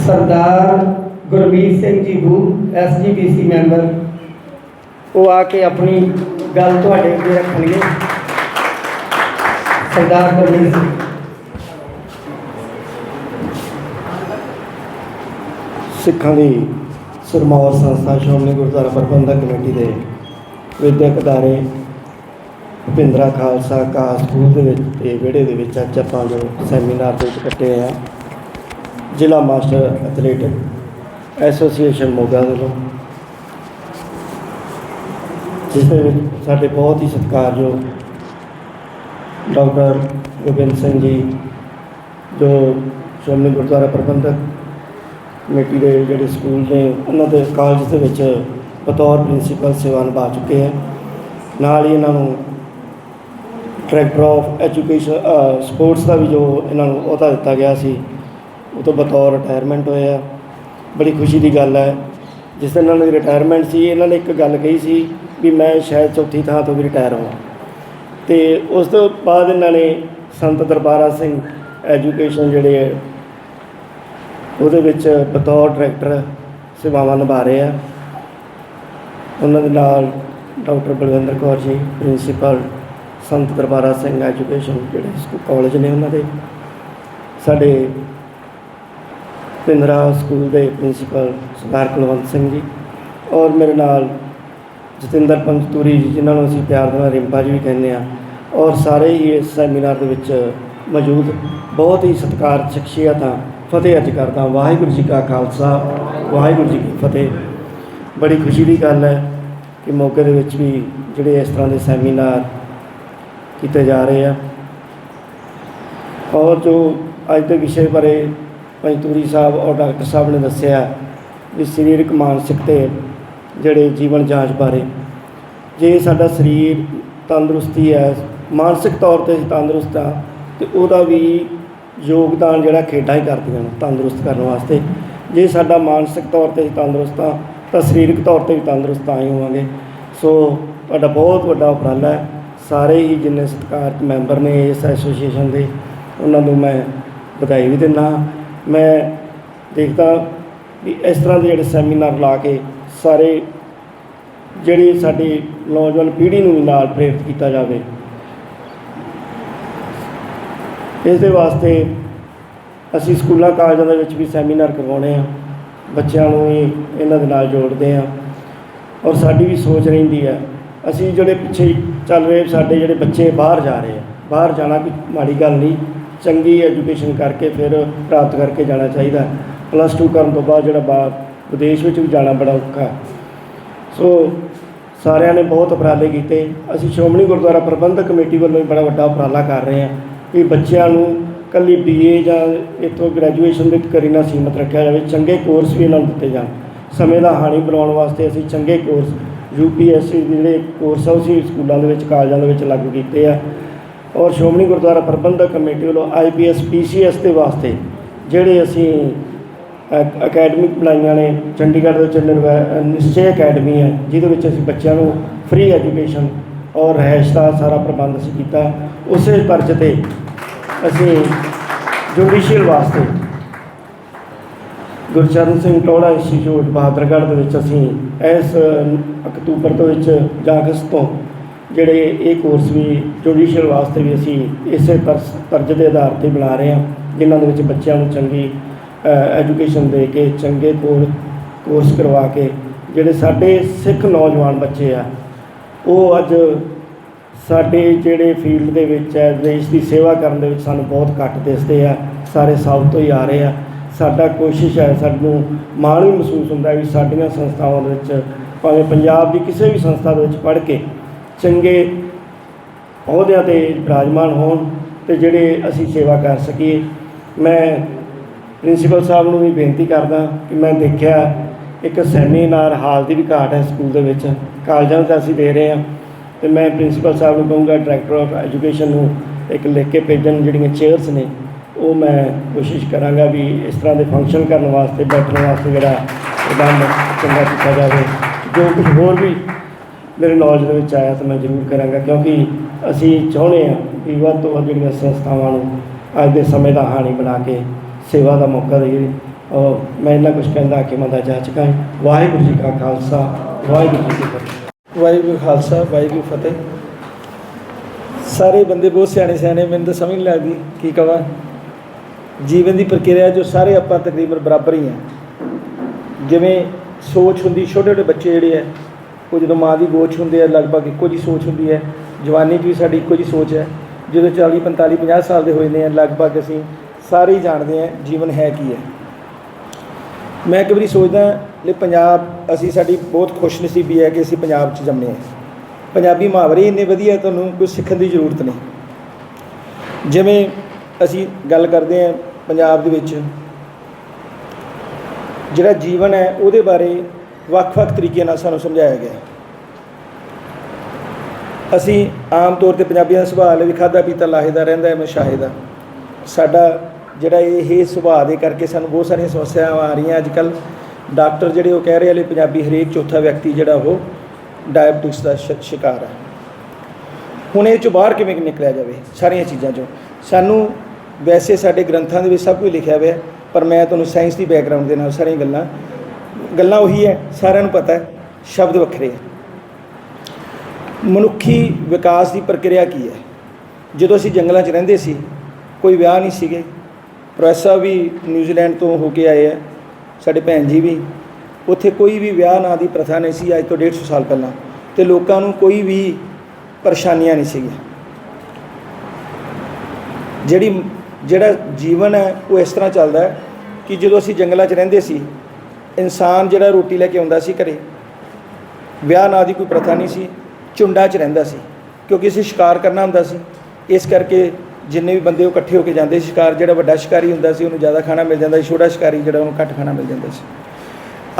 [SPEAKER 4] ਸਰਦਾਰ ਗੁਰਮੀਤ ਸਿੰਘ ਜੀ ਬੂ ਐਸਜੀਪੀਸੀ ਮੈਂਬਰ ਉਹ ਆ ਕੇ ਆਪਣੀ ਗੱਲ ਤੁਹਾਡੇ ਅੱਗੇ ਰੱਖਣਗੇ। ਸਰਦਾਰ ਗੁਰਮੀਤ ਸਿੰਘ।
[SPEAKER 3] ਸਿੱਖਾਂ ਦੀ ਸਰਮੌਰ ਸੰਸਥਾ ਸ਼੍ਰੋਮਣੀ ਗੁਰਦੁਆਰਾ ਪ੍ਰਬੰਧਕ ਕਮੇਟੀ ਦੇ ਵਿਦਿਅਕ ਅਦਾਰੇ ਭਿੰਦਰਾ ਖਾਲਸਾ ਕਾ ਸਕੂਲ ਦੇ ਵਿੱਚ ਤੇ ਵਿਹੜੇ ਦੇ ਵਿੱਚ ਅੱਜ ਆਪਾਂ ਜੋ ਸੈਮੀਨਾਰ ਦੇ ਵਿੱਚ ਇਕੱਠੇ ਹੋਏ ਹਾਂ। ਜ਼ਿਲ੍ਹਾ ਮਾਸਟਰ ਐਥਲੈਟਿਕ ਐਸੋਸੀਏਸ਼ਨ ਮੋਗਾ ਵੱਲੋਂ, ਜਿਸ ਦੇ ਵਿੱਚ ਸਾਡੇ ਬਹੁਤ ਹੀ ਸਤਿਕਾਰਯੋਗ ਡਾਕਟਰ ਗੋਬਿੰਦ ਸਿੰਘ ਜੀ, ਜੋ ਸ਼੍ਰੋਮਣੀ ਗੁਰਦੁਆਰਾ ਪ੍ਰਬੰਧਕ ਕਮੇਟੀ ਦੇ ਜਿਹੜੇ ਸਕੂਲ ਨੇ, ਉਹਨਾਂ ਦੇ ਕਾਲਜ ਦੇ ਵਿੱਚ ਬਤੌਰ ਪ੍ਰਿੰਸੀਪਲ ਸੇਵਾ ਨਿਭਾ ਚੁੱਕੇ ਹੈ। ਨਾਲ ਹੀ ਇਹਨਾਂ ਨੂੰ ਡਾਇਰੈਕਟਰ ਆਫ ਐਜੂਕੇਸ਼ਨ ਸਪੋਰਟਸ ਦਾ ਵੀ ਜੋ ਇਹਨਾਂ ਨੂੰ ਅਹੁਦਾ ਦਿੱਤਾ ਗਿਆ ਸੀ, ਉਹ ਤੋਂ ਬਤੌਰ ਰਿਟਾਇਰਮੈਂਟ ਹੋਏ ਆ ਬੜੀ ਖੁਸ਼ੀ ਦੀ ਗੱਲ ਹੈ, ਜਿਸ ਦਿਨ ਇਹਨਾਂ ਦੀ ਰਿਟਾਇਰਮੈਂਟ ਸੀ, ਇਹਨਾਂ ਨੇ ਇੱਕ ਗੱਲ ਕਹੀ ਸੀ ਵੀ ਮੈਂ ਸ਼ਾਇਦ ਚੌਥੀ ਥਾਂ ਤੋਂ ਵੀ ਰਿਟਾਇਰ ਹੋਵਾਂ। ਤੇ ਉਸ ਤੋਂ ਬਾਅਦ ਇਹਨਾਂ ਨੇ ਸੰਤ ਦਰਬਾਰਾ ਸਿੰਘ ਐਜੂਕੇਸ਼ਨ ਜਿਹੜੇ ਹੈ, ਉਹਦੇ ਵਿੱਚ ਬਤੌਰ ਡਾਇਰੈਕਟਰ ਸੇਵਾਵਾਂ ਨਿਭਾ ਰਹੇ ਆ। ਉਹਨਾਂ ਦੇ ਨਾਲ doctor Balwinder Kaur ji principal Sant Darbara Singh education ਜਿਹੜੇ ਸਕੂ ਕਾਲਜ ਨੇ ਉਹਨਾਂ ਦੇ। ਸਾਡੇ ਪਿੰਦਰਾ ਸਕੂਲ ਦੇ ਪ੍ਰਿੰਸੀਪਲ ਸਰਦਾਰ ਕੁਲਵੰਤ ਸਿੰਘ ਜੀ ਔਰ ਮੇਰੇ ਨਾਲ ਜਤਿੰਦਰ ਪੰਚਤੂਰੀ ਜੀ, ਜਿਨ੍ਹਾਂ ਨੂੰ ਅਸੀਂ ਪਿਆਰ ਦੇ ਨਾਲ ਰਿੰਪਾ ਜੀ ਵੀ ਕਹਿੰਦੇ ਆ ਔਰ ਸਾਰੇ ਹੀ ਇਸ ਸੈਮੀਨਾਰ ਦੇ ਵਿੱਚ ਮੌਜੂਦ। ਬਹੁਤ ਹੀ ਸਤਿਕਾਰ, ਸ਼ਖਸੀਅਤਾਂ, ਫਤਿਹ ਅੱਜ ਕਰਦਾ ਵਾਹਿਗੁਰੂ ਜੀ ਕਾ ਖਾਲਸਾ, ਵਾਹਿਗੁਰੂ ਜੀ ਕੀ ਫਤਿਹ। ਬੜੀ ਖੁਸ਼ੀ ਦੀ ਗੱਲ ਹੈ ਕਿ ਮੌਕੇ ਦੇ ਵਿੱਚ ਵੀ ਜਿਹੜੇ ਇਸ ਤਰ੍ਹਾਂ ਦੇ ਸੈਮੀਨਾਰ ਕੀਤੇ ਜਾ ਰਹੇ ਆ। ਔਰ ਜੋ ਅੱਜ ਦੇ ਵਿਸ਼ੇ ਬਾਰੇ ਪੰਚਤੂਰੀ ਸਾਹਿਬ ਔਰ ਡਾਕਟਰ ਸਾਹਿਬ ਨੇ ਦੱਸਿਆ, ਵੀ ਸਰੀਰਕ ਮਾਨਸਿਕ ਤੇ ਜਿਹੜੇ ਜੀਵਨ ਜਾਂਚ ਬਾਰੇ। ਜੇ ਸਾਡਾ ਸਰੀਰ ਤੰਦਰੁਸਤੀ ਹੈ, ਮਾਨਸਿਕ ਤੌਰ ਤੇ ਅਸੀਂ ਤੰਦਰੁਸਤ ਆ ਤੇ ਉਹਦਾ ਵੀ ਯੋਗਦਾਨ ਜਿਹੜਾ ਖੇਡਾਂ ਹੀ ਕਰਦੀਆਂ ਨੇ, ਤੰਦਰੁਸਤ ਕਰਨ ਵਾਸਤੇ। ਜੇ ਸਾਡਾ ਮਾਨਸਿਕ ਤੌਰ ਤੇ ਅਸੀਂ ਤੰਦਰੁਸਤ ਆ ਤਾਂ ਸਰੀਰਕ ਤੌਰ ਤੇ ਵੀ ਤੰਦਰੁਸਤ ਆਏ ਹੋਵਾਂਗੇ। ਸੋ ਤੁਹਾਡਾ ਬਹੁਤ ਵੱਡਾ ਉਪਰਾਲਾ ਹੈ। ਸਾਰੇ ਹੀ ਜਿੰਨੇ ਸਤਿਕਾਰਤ ਮੈਂਬਰ ਨੇ ਇਸ ਐਸੋਸੀਏਸ਼ਨ ਦੇ, ਉਹਨਾਂ ਨੂੰ ਮੈਂ ਵਧਾਈ ਵੀ ਦਿੰਦਾ। ਮੈਂ ਦੇਖਦਾ ਵੀ ਇਸ ਤਰ੍ਹਾਂ ਦੇ ਜਿਹੜੇ ਸੈਮੀਨਾਰ ਲਾ ਕੇ ਸਾਰੇ ਜਿਹੜੀ ਸਾਡੀ ਨੌਜਵਾਨ ਪੀੜ੍ਹੀ ਨੂੰ ਵੀ ਨਾਲ ਪ੍ਰੇਰਿਤ ਕੀਤਾ ਜਾਵੇ। ਇਸ ਦੇ ਵਾਸਤੇ ਅਸੀਂ ਸਕੂਲਾਂ, ਕਾਲਜਾਂ ਦੇ ਵਿੱਚ ਵੀ ਸੈਮੀਨਾਰ ਕਰਵਾਉਣੇ ਆ। ਬੱਚਿਆਂ ਨੂੰ ਵੀ ਇਹਨਾਂ ਦੇ ਨਾਲ ਜੋੜਦੇ ਆ। ਔਰ ਸਾਡੀ ਵੀ ਸੋਚ ਰਹਿੰਦੀ ਹੈ ਅਸੀਂ ਜਿਹੜੇ ਪਿੱਛੇ ਚੱਲ ਰਹੇ, ਸਾਡੇ ਜਿਹੜੇ ਬੱਚੇ ਬਾਹਰ ਜਾ ਰਹੇ ਆ। ਬਾਹਰ ਜਾਣਾ ਕੋਈ ਮਾੜੀ ਗੱਲ ਨਹੀਂ, ਚੰਗੀ ਐਜੂਕੇਸ਼ਨ ਕਰਕੇ ਫਿਰ ਪ੍ਰਾਪਤ ਕਰਕੇ ਜਾਣਾ ਚਾਹੀਦਾ। ਪਲੱਸ 2 ਕਰਨ ਤੋਂ ਬਾਅਦ ਜਿਹੜਾ ਬਾਹਰ ਵਿਦੇਸ਼ ਵਿੱਚ ਵੀ ਜਾਣਾ ਬੜਾ ਔਖਾ ਸੋ ਸਾਰਿਆਂ ਨੇ ਬਹੁਤ ਉਪਰਾਲੇ ਕੀਤੇ। ਅਸੀਂ ਸ਼੍ਰੋਮਣੀ ਗੁਰਦੁਆਰਾ ਪ੍ਰਬੰਧਕ ਕਮੇਟੀ ਵੱਲੋਂ ਵੀ ਬੜਾ ਵੱਡਾ ਉਪਰਾਲਾ ਕਰ ਰਹੇ ਹਾਂ ਵੀ ਬੱਚਿਆਂ ਨੂੰ ਕੱਲੀ ਬੀਏ ਜਾਂ ਇੱਥੋਂ ਗ੍ਰੈਜੂਏਸ਼ਨ ਦੇ ਕਰੀ ਨਾ ਸੀਮਤ ਰੱਖਿਆ ਜਾਵੇ। ਚੰਗੇ ਕੋਰਸ ਵੀ ਇਹਨਾਂ ਨੂੰ ਦਿੱਤੇ ਜਾਣ। ਸਮੇਂ ਦਾ ਹਾਣੀ ਬਣਾਉਣ ਵਾਸਤੇ ਅਸੀਂ ਚੰਗੇ ਕੋਰਸ ਯੂਪੀਐਸਸੀ ਦੇ ਜਿਹੜੇ ਕੋਰਸ ਆ, ਉਹ ਅਸੀਂ ਸਕੂਲਾਂ ਦੇ ਵਿੱਚ, ਕਾਲਜਾਂ ਦੇ ਵਿੱਚ ਲਾਗੂ ਕੀਤੇ ਆ। ਔਰ ਸ਼੍ਰੋਮਣੀ ਗੁਰਦੁਆਰਾ ਪ੍ਰਬੰਧਕ ਕਮੇਟੀ ਵੱਲੋਂ ਆਈਪੀਐਸ ਪੀਸੀਐਸ ਦੇ ਵਾਸਤੇ ਜਿਹੜੇ ਅਸੀਂ ਅਕੈਡਮੀ ਬਣਾਈਆਂ ਨੇ, ਚੰਡੀਗੜ੍ਹ ਦੇ ਚੰਡਨ ਨਿਸ਼ਚੇ ਅਕੈਡਮੀ ਹੈ, ਜਿਹਦੇ ਵਿੱਚ ਅਸੀਂ ਬੱਚਿਆਂ ਨੂੰ ਫ੍ਰੀ ਐਜੂਕੇਸ਼ਨ ਔਰ ਰਹਿائش ਦਾ ਸਾਰਾ ਪ੍ਰਬੰਧ ਅਸੀਂ ਕੀਤਾ। ਉਸੇ ਪਰਚ ਤੇ ਅਸੀਂ ਜੁਡੀਸ਼ੀਅਲ ਵਾਸਤੇ ਗੁਰਚਰਨ ਸਿੰਘ ਟੋੜਾ ਇੰਸਟੀਚਿਊਟ ਬਹਾਦਰਗੜ੍ਹ ਦੇ ਵਿੱਚ ਅਸੀਂ ਇਸ ਅਕਤੂਬਰ ਤੋਂ ਵਿੱਚ ਜਾਂ ਅਗਸਤ ਤੋਂ ਜਿਹੜੇ ਇਹ ਕੋਰਸ ਵੀ ਜੁਡੀਸ਼ੀਅਲ ਵਾਸਤੇ ਵੀ ਅਸੀਂ ਇਸੇ ਤਰਜ ਦੇ ਆਧਾਰ ਤੇ ਬਣਾ ਰਹੇ ਹਾਂ, ਜਿਨ੍ਹਾਂ ਦੇ ਵਿੱਚ ਬੱਚਿਆਂ ਨੂੰ ਚੰਗੀ ਐਜੂਕੇਸ਼ਨ ਦੇ ਕੇ, ਚੰਗੇ ਕੋਰ ਕੋਰਸ ਕਰਵਾ ਕੇ ਜਿਹੜੇ ਸਾਡੇ ਸਿੱਖ ਨੌਜਵਾਨ ਬੱਚੇ ਆ, ਉਹ ਅੱਜ ਸਾਡੇ ਜਿਹੜੇ ਫੀਲਡ ਦੇ ਵਿੱਚ ਹੈ, ਦੇਸ਼ ਦੀ ਸੇਵਾ ਕਰਨ ਦੇ ਵਿੱਚ ਸਾਨੂੰ ਬਹੁਤ ਘੱਟ ਦਿਸਦੇ ਆ, ਸਾਰੇ ਸਾਊਥ ਤੋਂ ਹੀ ਆ ਰਹੇ ਆ। ਸਾਡਾ ਕੋਸ਼ਿਸ਼ ਹੈ, ਸਾਨੂੰ ਮਾਣ ਵੀ ਮਹਿਸੂਸ ਹੁੰਦਾ ਵੀ ਸਾਡੀਆਂ ਸੰਸਥਾਵਾਂ ਦੇ ਵਿੱਚ, ਭਾਵੇਂ ਪੰਜਾਬ ਦੀ ਕਿਸੇ ਵੀ ਸੰਸਥਾ ਦੇ ਵਿੱਚ ਪੜ੍ਹ ਕੇ ਚੰਗੇ ਅਹੁਦਿਆਂ ਤੇ ਵਿਰਾਜਮਾਨ ਹੋਣ ਤੇ ਜਿਹੜੇ ਅਸੀਂ ਸੇਵਾ ਕਰ ਸਕੀਏ। ਮੈਂ ਪ੍ਰਿੰਸੀਪਲ ਸਾਹਿਬ ਨੂੰ ਵੀ ਬੇਨਤੀ ਕਰਦਾ ਕਿ ਮੈਂ ਦੇਖਿਆ ਇੱਕ ਸੈਮੀਨਾਰ ਹਾਲ ਦੀ ਵੀ ਘਾਟ ਹੈ ਸਕੂਲ ਦੇ ਵਿੱਚ, ਕਾਲਜਾਂ 'ਚ ਅਸੀਂ ਦੇ ਰਹੇ ਹਾਂ। ਤੇ ਮੈਂ ਪ੍ਰਿੰਸੀਪਲ ਸਾਹਿਬ ਨੂੰ ਕਹੂੰਗਾ ਡਾਇਰੈਕਟਰ ਆਫ ਐਜੂਕੇਸ਼ਨ ਨੂੰ ਇੱਕ ਲਿਖ ਕੇ ਭੇਜਣ ਜਿਹੜੀਆਂ ਚੇਅਰਸ ਨੇ, ਉਹ ਮੈਂ ਕੋਸ਼ਿਸ਼ ਕਰਾਂਗਾ ਵੀ ਇਸ ਤਰ੍ਹਾਂ ਦੇ ਫੰਕਸ਼ਨ ਕਰਨ ਵਾਸਤੇ, ਬੈਠਣ ਵਾਸਤੇ ਜਿਹੜਾ ਪ੍ਰਬੰਧ ਚੰਗਾ ਕੀਤਾ ਜਾਵੇ। ਜੋ ਕੁਝ ਹੋਰ ਵੀ ਮੇਰੇ ਨੌਲੇਜ ਦੇ ਵਿੱਚ ਆਇਆ ਤਾਂ ਮੈਂ ਜ਼ਰੂਰ ਕਰਾਂਗਾ, ਕਿਉਂਕਿ ਅਸੀਂ ਚਾਹੁੰਦੇ ਹਾਂ ਕਿ ਵੱਧ ਤੋਂ ਵੱਧ ਜਿਹੜੀਆਂ ਸੰਸਥਾਵਾਂ ਨੂੰ ਅੱਜ ਦੇ ਸਮੇਂ ਦਾ ਹਾਣੀ ਬਣਾ ਕੇ ਸੇਵਾ ਦਾ ਮੌਕਾ ਦੇਈਏ। ਔਰ ਮੈਂ ਇੰਨਾ ਕੁਝ ਕਹਿੰਦਾ ਕਿ ਮੈਂ ਦਾ ਜਾ ਚੁੱਕਾ ਹਾਂ। ਵਾਹਿਗੁਰੂ ਜੀ ਕਾ ਖਾਲਸਾ, ਵਾਹਿਗੁਰੂ ਜੀ ਕੀ ਫਤਿਹ।
[SPEAKER 2] ਵਾਹਿਗੁਰੂ ਖਾਲਸਾ, ਵਾਹਿਗੁਰੂ ਫਤਿਹ। ਸਾਰੇ ਬੰਦੇ ਬਹੁਤ ਸਿਆਣੇ ਸਿਆਣੇ, ਮੈਨੂੰ ਤਾਂ ਸਮਝ ਨਹੀਂ ਲੱਗਦੀ ਕੀ ਕਹਾਂ ਜੀਵਨ ਦੀ ਪ੍ਰਕਿਰਿਆ ਜੋ ਸਾਰੇ ਆਪਾਂ ਤਕਰੀਬਨ ਬਰਾਬਰ ਹੀ ਆ। ਜਿਵੇਂ ਸੋਚ ਹੁੰਦੀ ਛੋਟੇ ਛੋਟੇ ਬੱਚੇ ਜਿਹੜੇ ਆ, ਉਹ ਜਦੋਂ ਮਾਂ ਦੀ ਗੋਚ ਹੁੰਦੇ ਆ, ਲਗਭਗ ਇੱਕੋ ਜੀ ਸੋਚ ਹੁੰਦੀ ਹੈ ਜਵਾਨੀ 'ਚ ਵੀ ਸਾਡੀ ਇੱਕੋ ਜੀ ਸੋਚ ਹੈ ਜਦੋਂ 40 45 50 ਸਾਲ ਦੇ ਹੋਏ ਨੇ ਲਗਭਗ ਅਸੀਂ ਸਾਰੇ ਹੀ ਜਾਣਦੇ ਆ ਜੀਵਨ ਹੈ ਕੀ ਹੈ। ਮੈਂ ਇੱਕ ਵਾਰੀ ਸੋਚਦਾ ਕਿ ਪੰਜਾਬ, ਅਸੀਂ ਸਾਡੀ ਬਹੁਤ ਖੁਸ਼ਨਸੀਬੀ ਹੈ ਕਿ ਅਸੀਂ ਪੰਜਾਬ 'ਚ ਜੰਮੇ ਹਾਂ। ਪੰਜਾਬੀ ਮੁਹਾਵਰੇ ਇੰਨੇ ਵਧੀਆ ਤੁਹਾਨੂੰ ਕੁਝ ਸਿੱਖਣ ਦੀ ਜ਼ਰੂਰਤ ਨਹੀਂ। ਜਿਵੇਂ ਅਸੀਂ ਗੱਲ ਕਰਦੇ ਹਾਂ ਪੰਜਾਬ ਦੇ ਵਿੱਚ, ਜਿਹੜਾ ਜੀਵਨ ਹੈ, ਉਹਦੇ ਬਾਰੇ ਵੱਖ-ਵੱਖ ਤਰੀਕੇ ਨਾਲ ਸਾਨੂੰ ਸਮਝਾਇਆ ਗਿਆ ਅਸੀਂ ਆਮ ਤੌਰ ਤੇ ਪੰਜਾਬੀਆਂ ਦਾ ਸੁਭਾਅ ਹੈ ਵੀ ਖਾਦਾ ਪੀਤਾ ਲਾਹੇ ਦਾ, ਰਹਿੰਦਾ ਹੈ ਮਸ਼ਾਹੇ ਦਾ। ਸਾਡਾ ਜਿਹੜਾ ਇਹ ਇਹ ਸੁਭਾਅ ਦੇ ਕਰਕੇ ਸਾਨੂੰ ਬਹੁਤ ਸਾਰੀਆਂ ਸਮੱਸਿਆਵਾਂ ਆ ਰਹੀਆਂ। ਅੱਜ ਕੱਲ ਡਾਕਟਰ ਜਿਹੜੇ ਉਹ ਕਹਿ ਰਹੇ ਵਾਲੇ ਪੰਜਾਬੀ ਹਰੇਕ ਚੌਥਾ ਵਿਅਕਤੀ ਜਿਹੜਾ ਉਹ ਡਾਇਬਟਿਕਸ ਦਾ ਸ਼ਿਕਾਰ ਹੈ ਹੁਣ ਇਹ ਚੋਂ ਬਾਹਰ ਕਿਵੇਂ ਨਿਕਲਿਆ ਜਾਵੇ ਸਾਰੀਆਂ ਚੀਜ਼ਾਂ ਚੋਂ? ਸਾਨੂੰ ਵੈਸੇ ਸਾਡੇ ਗ੍ਰੰਥਾਂ ਦੇ ਵਿੱਚ ਸਭ ਕੁਝ ਲਿਖਿਆ ਹੋਇਆ, ਪਰ ਮੈਂ ਤੁਹਾਨੂੰ ਸਾਇੰਸ ਦੀ ਬੈਕਗ੍ਰਾਉਂਡ ਦੇ ਨਾਲ ਸਾਰੀਆਂ ਗੱਲਾਂ ਗੱਲਾਂ ਉਹੀ ਹੈ, ਸਾਰਿਆਂ ਨੂੰ ਪਤਾ ਹੈ, ਸ਼ਬਦ ਵੱਖਰੇ ਹੈ ਮਨੁੱਖੀ ਵਿਕਾਸ ਦੀ ਪ੍ਰਕਿਰਿਆ ਕੀ ਹੈ? ਜਦੋਂ ਅਸੀਂ ਜੰਗਲਾਂ 'ਚ ਰਹਿੰਦੇ ਸੀ, ਕੋਈ ਵਿਆਹ ਨਹੀਂ ਸੀਗੇ ਪ੍ਰੋਫੈਸਰ ਵੀ ਨਿਊਜ਼ੀਲੈਂਡ ਤੋਂ ਹੋ ਕੇ ਆਏ ਆ, ਸਾਡੇ ਭੈਣ ਜੀ ਵੀ। ਉੱਥੇ ਕੋਈ ਵੀ ਵਿਆਹ ਨਾਂ ਦੀ ਪ੍ਰਥਾ ਨਹੀਂ ਸੀ, ਅੱਜ ਤੋਂ 150 ਸਾਲ ਪਹਿਲਾਂ। ਤੇ ਲੋਕਾਂ ਨੂੰ ਕੋਈ ਵੀ ਪਰੇਸ਼ਾਨੀਆਂ ਨਹੀਂ ਸੀਗੀਆਂ। ਜਿਹੜੀ, ਜਿਹੜਾ ਜੀਵਨ ਹੈ, ਉਹ ਇਸ ਤਰ੍ਹਾਂ ਚੱਲਦਾ ਹੈ ਕਿ ਜਦੋਂ ਅਸੀਂ ਜੰਗਲਾਂ 'ਚ ਰਹਿੰਦੇ ਸੀ, ਇਨਸਾਨ ਜਿਹੜਾ ਰੋਟੀ ਲੈ ਕੇ ਆਉਂਦਾ ਸੀ ਘਰੇ, ਵਿਆਹ ਨਾਂ ਦੀ ਕੋਈ ਪ੍ਰਥਾ ਨਹੀਂ ਸੀ ਝੁੰਡਾਂ 'ਚ ਰਹਿੰਦਾ ਸੀ, ਕਿਉਂਕਿ ਅਸੀਂ ਸ਼ਿਕਾਰ ਕਰਨਾ ਹੁੰਦਾ ਸੀ। ਇਸ ਕਰਕੇ ਜਿੰਨੇ ਵੀ ਬੰਦੇ ਉਹ ਇਕੱਠੇ ਹੋ ਕੇ ਜਾਂਦੇ ਸ਼ਿਕਾਰ, ਜਿਹੜਾ ਵੱਡਾ ਸ਼ਿਕਾਰੀ ਹੁੰਦਾ ਸੀ, ਉਹਨੂੰ ਜ਼ਿਆਦਾ ਖਾਣਾ ਮਿਲ ਜਾਂਦਾ ਸੀ, ਛੋਟਾ ਸ਼ਿਕਾਰੀ ਜਿਹੜਾ ਉਹਨੂੰ ਘੱਟ ਖਾਣਾ ਮਿਲ ਜਾਂਦਾ ਸੀ।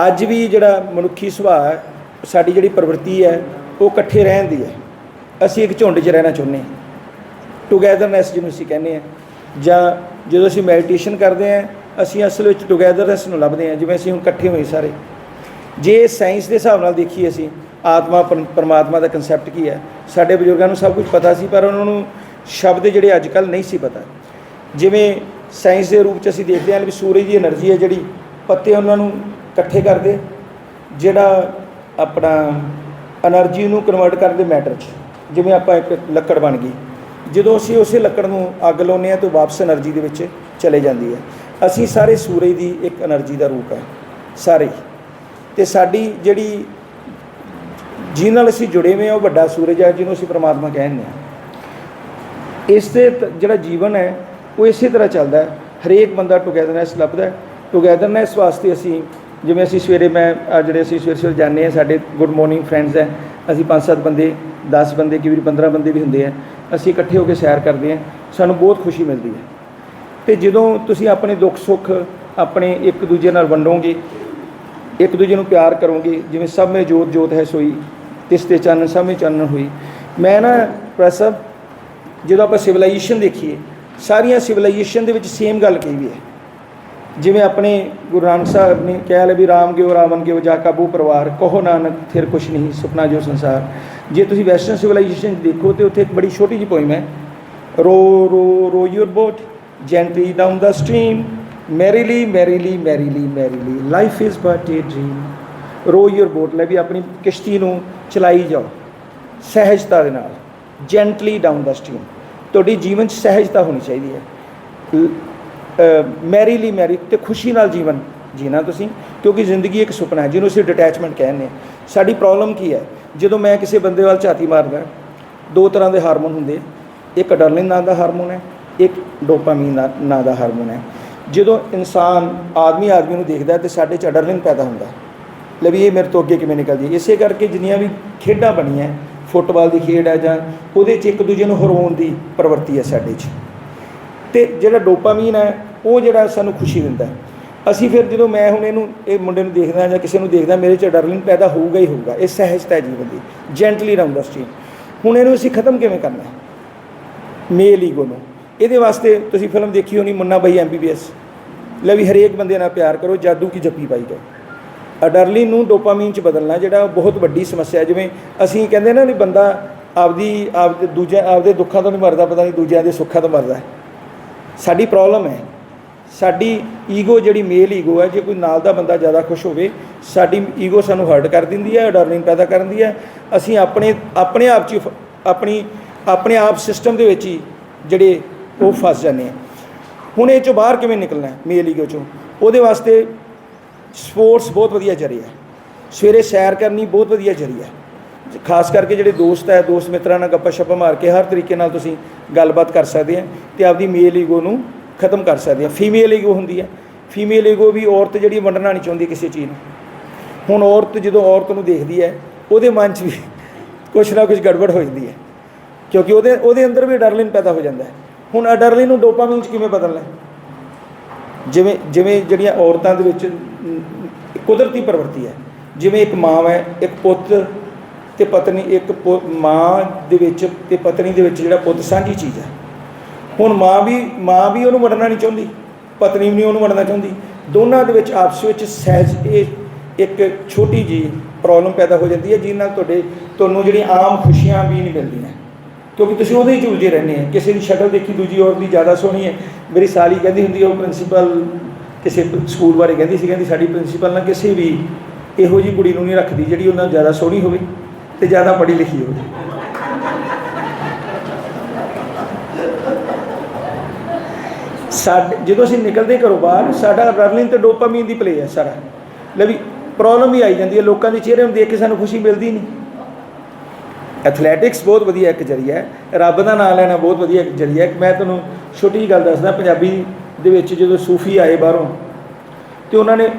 [SPEAKER 2] ਅੱਜ ਵੀ ਜਿਹੜਾ ਮਨੁੱਖੀ ਸੁਭਾਅ ਹੈ, ਸਾਡੀ ਜਿਹੜੀ ਪ੍ਰਵਿਰਤੀ ਹੈ, ਉਹ ਇਕੱਠੇ ਰਹਿਣ ਦੀ ਹੈ। ਅਸੀਂ ਇੱਕ ਝੁੰਡ 'ਚ ਰਹਿਣਾ ਚਾਹੁੰਦੇ ਹਾਂ। ਟੁਗੇਦਰਨੈਸ ਜਿਹਨੂੰ ਅਸੀਂ ਕਹਿੰਦੇ ਆ ਜਾਂ ਜਦੋਂ ਅਸੀਂ ਮੈਡੀਟੇਸ਼ਨ ਕਰਦੇ ਆ ਅਸੀਂ ਅਸਲ ਵਿੱਚ ਟੁਗੇਦਰਨੈਸ ਨੂੰ ਲੱਭਦੇ ਆ ਜਿਵੇਂ ਅਸੀਂ ਹੁਣ ਇਕੱਠੇ ਹੋਏ ਸਾਰੇ। ਜੇ ਸਾਇੰਸ ਦੇ ਹਿਸਾਬ ਨਾਲ ਦੇਖੀਏ ਅਸੀਂ, ਆਤਮਾ ਪਰਮਾਤਮਾ ਦਾ ਕਨਸੈਪਟ ਕੀ ਹੈ? ਸਾਡੇ ਬਜ਼ੁਰਗਾਂ ਨੂੰ ਸਭ ਕੁਝ ਪਤਾ ਸੀ, ਪਰ ਉਹਨਾਂ ਨੂੰ ਸ਼ਬਦ ਜਿਹੜੇ ਅੱਜ ਕੱਲ ਨਹੀਂ ਸੀ ਪਤਾ। ਜਿਵੇਂ ਸਾਇੰਸ ਦੇ ਰੂਪ ਚ ਅਸੀਂ ਦੇਖਦੇ ਹਾਂ ਵੀ ਸੂਰਜ ਦੀ એનર્ਜੀ ਹੈ ਜਿਹੜੀ, ਪੱਤੇ ਉਹਨਾਂ ਨੂੰ ਇਕੱਠੇ ਕਰਦੇ, ਜਿਹੜਾ ਆਪਣਾ એનર્ਜੀ ਨੂੰ ਕਨਵਰਟ ਕਰਦੇ ਮੈਟਰ ਚ। ਜਿਵੇਂ ਆਪਾਂ ਇੱਕ ਲੱਕੜ ਬਣ ਗਈ। ਜਦੋਂ ਅਸੀਂ ਉਸੇ ਲੱਕੜ ਨੂੰ ਅੱਗ ਲਾਉਂਦੇ ਆ ਤਾਂ ਵਾਪਸ એનર્ਜੀ ਦੇ ਵਿੱਚ ਚਲੇ ਜਾਂਦੀ ਹੈ। ਅਸੀਂ ਸਾਰੇ ਸੂਰਜ ਦੀ ਇੱਕ એનર્ਜੀ ਦਾ ਰੂਪ ਹੈ। ਸਾਰੇ। ਤੇ ਸਾਡੀ ਜਿਹੜੀ ਜਿਹਨਾਂ ਨਾਲ ਅਸੀਂ ਜੁੜੇ ਹੋਏ ਆ ਉਹ ਵੱਡਾ ਸੂਰਜ ਹੈ ਜਿਹਨੂੰ ਅਸੀਂ ਪ੍ਰਮਾਤਮਾ ਕਹਿੰਦੇ ਆ ਇਸ ਦੇ ਤ- ਜਿਹੜਾ ਜੀਵਨ ਹੈ, ਉਹ ਇਸੇ ਤਰ੍ਹਾਂ ਚੱਲਦਾ ਹੈ। ਹਰੇਕ ਬੰਦਾ ਟੁਗੇਦਰਨੈਸ ਲੱਭਦਾ ਹੈ। ਟੁਗੇਦਰਨੈਸ ਵਾਸਤੇ ਅਸੀਂ, ਜਿਵੇਂ ਅਸੀਂ ਸਵੇਰੇ ਮੈਂ ਜਿਹੜੇ ਅਸੀਂ ਸਵੇਰੇ ਸਵੇਰੇ ਜਾਂਦੇ ਹਾਂ, ਸਾਡੇ ਗੁੱਡ ਮਾਰਨਿੰਗ ਫਰੈਂਡਸ ਹੈ, ਅਸੀਂ ਪੰਜ ਸੱਤ ਬੰਦੇ 10 ਬੰਦੇ, ਕਈ ਵਾਰੀ 15 ਬੰਦੇ ਵੀ ਹੁੰਦੇ ਆ ਅਸੀਂ ਇਕੱਠੇ ਹੋ ਕੇ ਸੈਰ ਕਰਦੇ ਹਾਂ, ਸਾਨੂੰ ਬਹੁਤ ਖੁਸ਼ੀ ਮਿਲਦੀ ਹੈ। ਤੇ ਜਦੋਂ ਤੁਸੀਂ ਆਪਣੇ ਦੁੱਖ, ਸੁੱਖ ਆਪਣੇ ਇੱਕ ਦੂਜੇ ਨਾਲ ਵੰਡੋਗੇ, ਇੱਕ ਦੂਜੇ ਨੂੰ ਪਿਆਰ ਕਰੋਗੇ, ਜਿਵੇਂ ਸਭ ਮੇ ਜੋਤ ਜੋਤ ਹੈ ਸੋਈ, ਤਿਸ ਤੇ ਚਾਨਣ, ਸਭ ਮੇ ਚਾਨਣ ਹੋਈ, ਮੈਂ ਨਾ ਪ੍ਰੈਸਰ ਜਦੋਂ ਆਪਾਂ ਸਿਵਲਾਈਜੇਸ਼ਨ ਦੇਖੀਏ, ਸਾਰੀਆਂ ਸਿਵਲਾਈਜੇਸ਼ਨ ਦੇ ਵਿੱਚ ਸੇਮ ਗੱਲ ਕਹੀ ਵੀ ਹੈ। ਜਿਵੇਂ ਆਪਣੇ ਗੁਰੂ ਨਾਨਕ ਸਾਹਿਬ ਨੇ ਕਿਹਾ ਲੈ ਵੀ ਰਾਮ ਗਿਓ ਰਾਵਣ ਗਿਓ ਜਾ ਕਾਬੂ ਪਰਿਵਾਰ, ਕਹੋ ਨਾਨਕ ਫਿਰ ਕੁਛ ਨਹੀਂ, ਸੁਪਨਾ ਜੋ ਸੰਸਾਰ। ਜੇ ਤੁਸੀਂ ਵੈਸਟਰਨ ਸਿਵਲਾਈਜੇਸ਼ਨ ਦੇਖੋ ਤੇ ਉੱਥੇ ਇੱਕ ਬੜੀ ਛੋਟੀ ਜਿਹੀ ਪੋਇਮ ਹੈ, row row row your boat gently down the stream merrily merrily merrily merrily life is but a dream row your boat ਲੈ ਵੀ ਆਪਣੀ ਕਿਸ਼ਤੀ ਨੂੰ ਚਲਾਈ ਜਾਓ, ਸਹਿਜਤਾ ਦੇ ਨਾਲ ਜੈਂਟਲੀ ਡਾਊਨ ਦਾ ਸਟ੍ਰੀਮ ਤੁਹਾਡੀ ਜੀਵਨ 'ਚ ਸਹਿਜਤਾ ਹੋਣੀ ਚਾਹੀਦੀ ਹੈ। ਮੈਰੀਲੀ ਮੈਰੀ ਤੇ ਖੁਸ਼ੀ ਨਾਲ ਜੀਵਨ ਜੀਣਾ ਤੁਸੀਂ, ਕਿਉਂਕਿ ਜ਼ਿੰਦਗੀ ਇੱਕ ਸੁਪਨਾ ਹੈ, ਜਿਹਨੂੰ ਅਸੀਂ ਡਿਟੈਚਮੈਂਟ ਕਹਿੰਦੇ ਹਾਂ। ਸਾਡੀ ਪ੍ਰੋਬਲਮ ਕੀ ਹੈ? ਜਦੋਂ ਮੈਂ ਕਿਸੇ ਬੰਦੇ ਵੱਲ ਝਾਤੀ ਮਾਰਦਾ, ਦੋ ਤਰ੍ਹਾਂ ਦੇ ਹਾਰਮੋਨ ਹੁੰਦੇ ਇੱਕ ਅਡਰਲਿਨ ਨਾਂ ਦਾ ਹਾਰਮੋਨ ਹੈ, ਇੱਕ ਡੋਪਾਮੀਨ ਨਾਂ- ਨਾਂ ਦਾ ਹਾਰਮੋਨ ਹੈ। ਜਦੋਂ ਇਨਸਾਨ ਆਦਮੀ ਆਦਮੀ ਨੂੰ ਦੇਖਦਾ ਹੈ ਤੇ ਸਾਡੇ ਚ ਅਡਰਲਿਨ ਪੈਦਾ ਹੁੰਦਾ ਹੈ। ਲੈ ਵੀ ਇਹ ਮੇਰੇ ਤੋਂ ਅੱਗੇ ਕਿਵੇਂ ਨਿਕਲਦੀ ਹੈ? ਇਸੇ ਕਰਕੇ ਜਿੰਨੀਆਂ ਵੀ ਖੇਡਾਂ ਬਣੀਆਂ ਫੁੱਟਬਾਲ ਦੀ ਖੇਡ ਹੈ ਜਾਂ ਉਹਦੇ 'ਚ ਇੱਕ ਦੂਜੇ ਨੂੰ ਹਰਾਉਣ ਦੀ ਪ੍ਰਵਰਤੀ ਹੈ ਸਾਡੇ 'ਚ। ਤੇ ਜਿਹੜਾ ਡੋਪਾਮੀਨ ਹੈ ਉਹ ਜਿਹੜਾ ਸਾਨੂੰ ਖੁਸ਼ੀ ਦਿੰਦਾ। ਅਸੀਂ ਫਿਰ ਜਦੋਂ ਮੈਂ ਹੁਣ ਇਹਨੂੰ, ਇਹ ਮੁੰਡੇ ਨੂੰ ਦੇਖਦਾ ਜਾਂ ਕਿਸੇ ਨੂੰ ਦੇਖਦਾ, ਮੇਰੇ 'ਚ ਡਰਲਿੰਗ ਪੈਦਾ ਹੋਊਗਾ ਹੀ ਹੋਊਗਾ, ਇਹ ਸਹਿਜਤਾ ਹੈ ਜੀਵਨ ਦੀ। ਜੈਂਟਲੀ ਰਾਉਂਡ ਦਾ ਸਟ੍ਰੀਮ ਹੁਣ ਇਹਨੂੰ ਅਸੀਂ ਖਤਮ ਕਿਵੇਂ ਕਰਨਾ ਹੈ? ਮੇਲ ਈਗੋ ਨੂੰ। ਇਹਦੇ ਵਾਸਤੇ ਤੁਸੀਂ ਫਿਲਮ ਦੇਖੀ ਹੋਣੀ, ਮੁੰਨਾ ਬਾਈ ਐਮਬੀਬੀਐਸ ਲੈ ਵੀ ਹਰੇਕ ਬੰਦੇ ਨਾਲ ਪਿਆਰ ਕਰੋ, ਜਾਦੂ ਕੀ ਜੱਫੀ ਪਾਈ ਜਾਓ। ਅਡਰਲਿਨ ਨੂੰ ਡੋਪਾਮੀਨ ਚ ਬਦਲਣਾ, ਜਿਹੜਾ ਬਹੁਤ ਵੱਡੀ ਸਮੱਸਿਆ ਜਿਵੇਂ ਅਸੀਂ ਕਹਿੰਦੇ ਨਾ ਵੀ ਬੰਦਾ ਆਪਦੀ ਆਪ ਦੂਜੇ ਆਪਦੇ ਦੁੱਖਾਂ ਤੋਂ ਨਹੀਂ ਮਰਦਾ, ਪਤਾ ਨਹੀਂ ਦੂਜਿਆਂ ਦੇ ਸੁੱਖਾਂ ਤੋਂ ਮਰਦਾ ਸਾਡੀ ਪ੍ਰੋਬਲਮ ਹੈ। ਸਾਡੀ ਈਗੋ ਜਿਹੜੀ ਮੇਲ ਈਗੋ ਹੈ, ਜੇ ਕੋਈ ਨਾਲ ਦਾ ਬੰਦਾ ਜ਼ਿਆਦਾ ਖੁਸ਼ ਹੋਵੇ, ਸਾਡੀ ਈਗੋ ਸਾਨੂੰ ਹਰਟ ਕਰ ਦਿੰਦੀ ਹੈ ਅਡਰਲਿਨ ਪੈਦਾ ਕਰ ਦਿੰਦੀ ਹੈ। ਅਸੀਂ ਆਪਣੇ ਆਪਣੇ ਆਪ 'ਚ ਹੀ ਫ- ਆਪਣੀ, ਆਪਣੇ ਆਪ ਸਿਸਟਮ ਦੇ ਵਿੱਚ ਹੀ ਜਿਹੜੇ ਉਹ ਫਸ ਜਾਂਦੇ ਆ ਹੁਣ ਇਹ ਚੋਂ ਬਾਹਰ ਕਿਵੇਂ ਨਿਕਲਣਾ ਹੈ ਮੇਲ ਈਗੋ ਚੋਂ? ਉਹਦੇ ਵਾਸਤੇ ਸਪੋਰਟਸ ਬਹੁਤ ਵਧੀਆ ਜਰੀਆ ਹੈ। ਸਵੇਰੇ ਸੈਰ ਕਰਨੀ ਬਹੁਤ ਵਧੀਆ ਜਰੀਆ ਹੈ। ਖਾਸ ਕਰਕੇ ਜਿਹੜੇ ਦੋਸਤ ਹੈ, ਦੋਸਤ ਮਿੱਤਰਾਂ ਨਾਲ ਗੱਪਾਂ ਸ਼ੱਪਾਂ ਮਾਰ ਕੇ ਹਰ ਤਰੀਕੇ ਨਾਲ ਤੁਸੀਂ ਗੱਲਬਾਤ ਕਰ ਸਕਦੇ ਆ ਤੇ ਆਪਦੀ ਮੇਲ ਈਗੋ ਨੂੰ ਖਤਮ ਕਰ ਸਕਦੇ ਆ ਫੀਮੇਲ ਈਗੋ ਹੁੰਦੀ ਹੈ। ਫੀਮੇਲ ਈਗੋ ਵੀ ਔਰਤ ਜਿਹੜੀ ਵੰਡਣਾ ਨਹੀਂ ਚਾਹੁੰਦੀ ਕਿਸੇ ਚੀਜ਼ ਨੂੰ। ਹੁਣ ਔਰਤ ਜਦੋਂ ਔਰਤ ਨੂੰ ਦੇਖਦੀ ਹੈ, ਉਹਦੇ ਮਨ 'ਚ ਵੀ ਕੁਛ ਨਾ ਕੁਛ ਗੜਬੜ ਹੋ ਜਾਂਦੀ ਹੈ। ਕਿਉਂਕਿ ਉਹਦੇ ਉਹਦੇ ਅੰਦਰ ਵੀ ਡਰਲਿਨ ਪੈਦਾ ਹੋ ਜਾਂਦਾ ਹੈ। ਹੁਣ ਅਡਰਲਿਨ ਨੂੰ ਡੋਪਾਮਾਈਨ 'ਚ ਕਿਵੇਂ ਬਦਲਣਾ ਜਿਵੇਂ ਜਿਵੇਂ ਜਿਹੜੀਆਂ ਔਰਤਾਂ ਦੇ ਵਿੱਚ ਕੁਦਰਤੀ ਪ੍ਰਵਰਤੀ ਹੈ। ਜਿਵੇਂ ਇੱਕ ਮਾਂ ਹੈ ਇੱਕ ਪੁੱਤ ਤੇ ਪਤਨੀ ਇੱਕ ਪੁ- ਮਾਂ ਦੇ ਵਿੱਚ ਤੇ ਪਤਨੀ ਦੇ ਵਿੱਚ ਜਿਹੜਾ ਪੁੱਤ ਸਾਂਝੀ ਚੀਜ਼ ਹੈ। ਹੁਣ ਮਾਂ ਵੀ ਮਾਂ ਵੀ ਉਹਨੂੰ ਵੜਨਾ ਨਹੀਂ ਚਾਹੁੰਦੀ ਪਤਨੀ ਵੀ ਨਹੀਂ ਉਹਨੂੰ ਵੜਨਾ ਚਾਹੁੰਦੀ। ਦੋਨਾਂ ਦੇ ਵਿੱਚ ਆਪਸ ਵਿੱਚ ਸਹਿਜ ਇਹ ਇੱਕ ਛੋਟੀ ਜੀ ਪ੍ਰੋਬਲਮ ਪੈਦਾ ਹੋ ਜਾਂਦੀ ਹੈ ਜਿਹਦੇ ਨਾਲ ਤੁਹਾਡੇ ਤੁਹਾਨੂੰ ਜਿਹੜੀਆਂ ਆਮ ਖੁਸ਼ੀਆਂ ਵੀ ਨਹੀਂ ਮਿਲਦੀਆਂ। ਕਿਉਂਕਿ ਤੁਸੀਂ ਉਹਦੇ ਹੀ ਉਲਝੇ ਰਹਿੰਦੇ ਆ ਕਿਸੇ ਦੀ ਸ਼ਕਲ ਦੇਖੀ ਦੂਜੀ ਔਰ ਦੀ ਜ਼ਿਆਦਾ ਸੋਹਣੀ ਹੈ। ਮੇਰੀ ਸਾਲੀ ਕਹਿੰਦੀ ਹੁੰਦੀ ਹੈ, ਉਹ ਪ੍ਰਿੰਸੀਪਲ ਕਿਸੇ ਸਕੂਲ ਬਾਰੇ ਕਹਿੰਦੀ ਸੀ, ਕਹਿੰਦੀ ਸਾਡੀ ਪ੍ਰਿੰਸੀਪਲ ਨਾ ਕਿਸੇ ਵੀ ਇਹੋ ਜੀ ਕੁੜੀ ਨੂੰ ਨਹੀਂ ਰੱਖਦੀ ਜਿਹੜੀ ਉਹਨਾਂ ਜ਼ਿਆਦਾ ਸੋਹਣੀ ਹੋਵੇ ਤੇ ਜ਼ਿਆਦਾ ਪੜ੍ਹੀ ਲਿਖੀ ਹੋਵੇ। ਸਾਡੇ, ਜਦੋਂ ਅਸੀਂ ਨਿਕਲਦੇ ਘਰੋਂ ਬਾਹਰ, ਸਾਡਾ ਰਰਲਿੰਗ ਤੇ ਡੋਪਾਮੀਨ ਦੀ ਪਲੇ ਹੈ ਸਾਰਾ। ਲੈ ਵੀ ਪ੍ਰੋਬਲਮ ਵੀ ਆਈ ਜਾਂਦੀ ਹੈ, ਲੋਕਾਂ ਦੇ ਚਿਹਰੇ ਨੂੰ ਦੇਖ ਕੇ ਸਾਨੂੰ ਖੁਸ਼ੀ ਮਿਲਦੀ ਨਹੀਂ। ਐਥਲੈਟਿਕਸ ਬਹੁਤ ਵਧੀਆ ਇੱਕ ਜਰੀਆ ਹੈ, ਰੱਬ ਦਾ ਨਾਮ ਲੈਣਾ ਬਹੁਤ ਵਧੀਆ ਇੱਕ ਜਰੀਆ ਹੈ। ਮੈਂ ਤੁਹਾਨੂੰ ਛੋਟੀ ਜਿਹੀ ਗੱਲ ਦੱਸਦਾ, ਪੰਜਾਬੀ ਦੇ ਵਿੱਚ ਜਦੋਂ ਸੂਫੀ ਆਏ ਬਾਹਰੋਂ, ਤੇ ਉਹਨਾਂ ਨੇ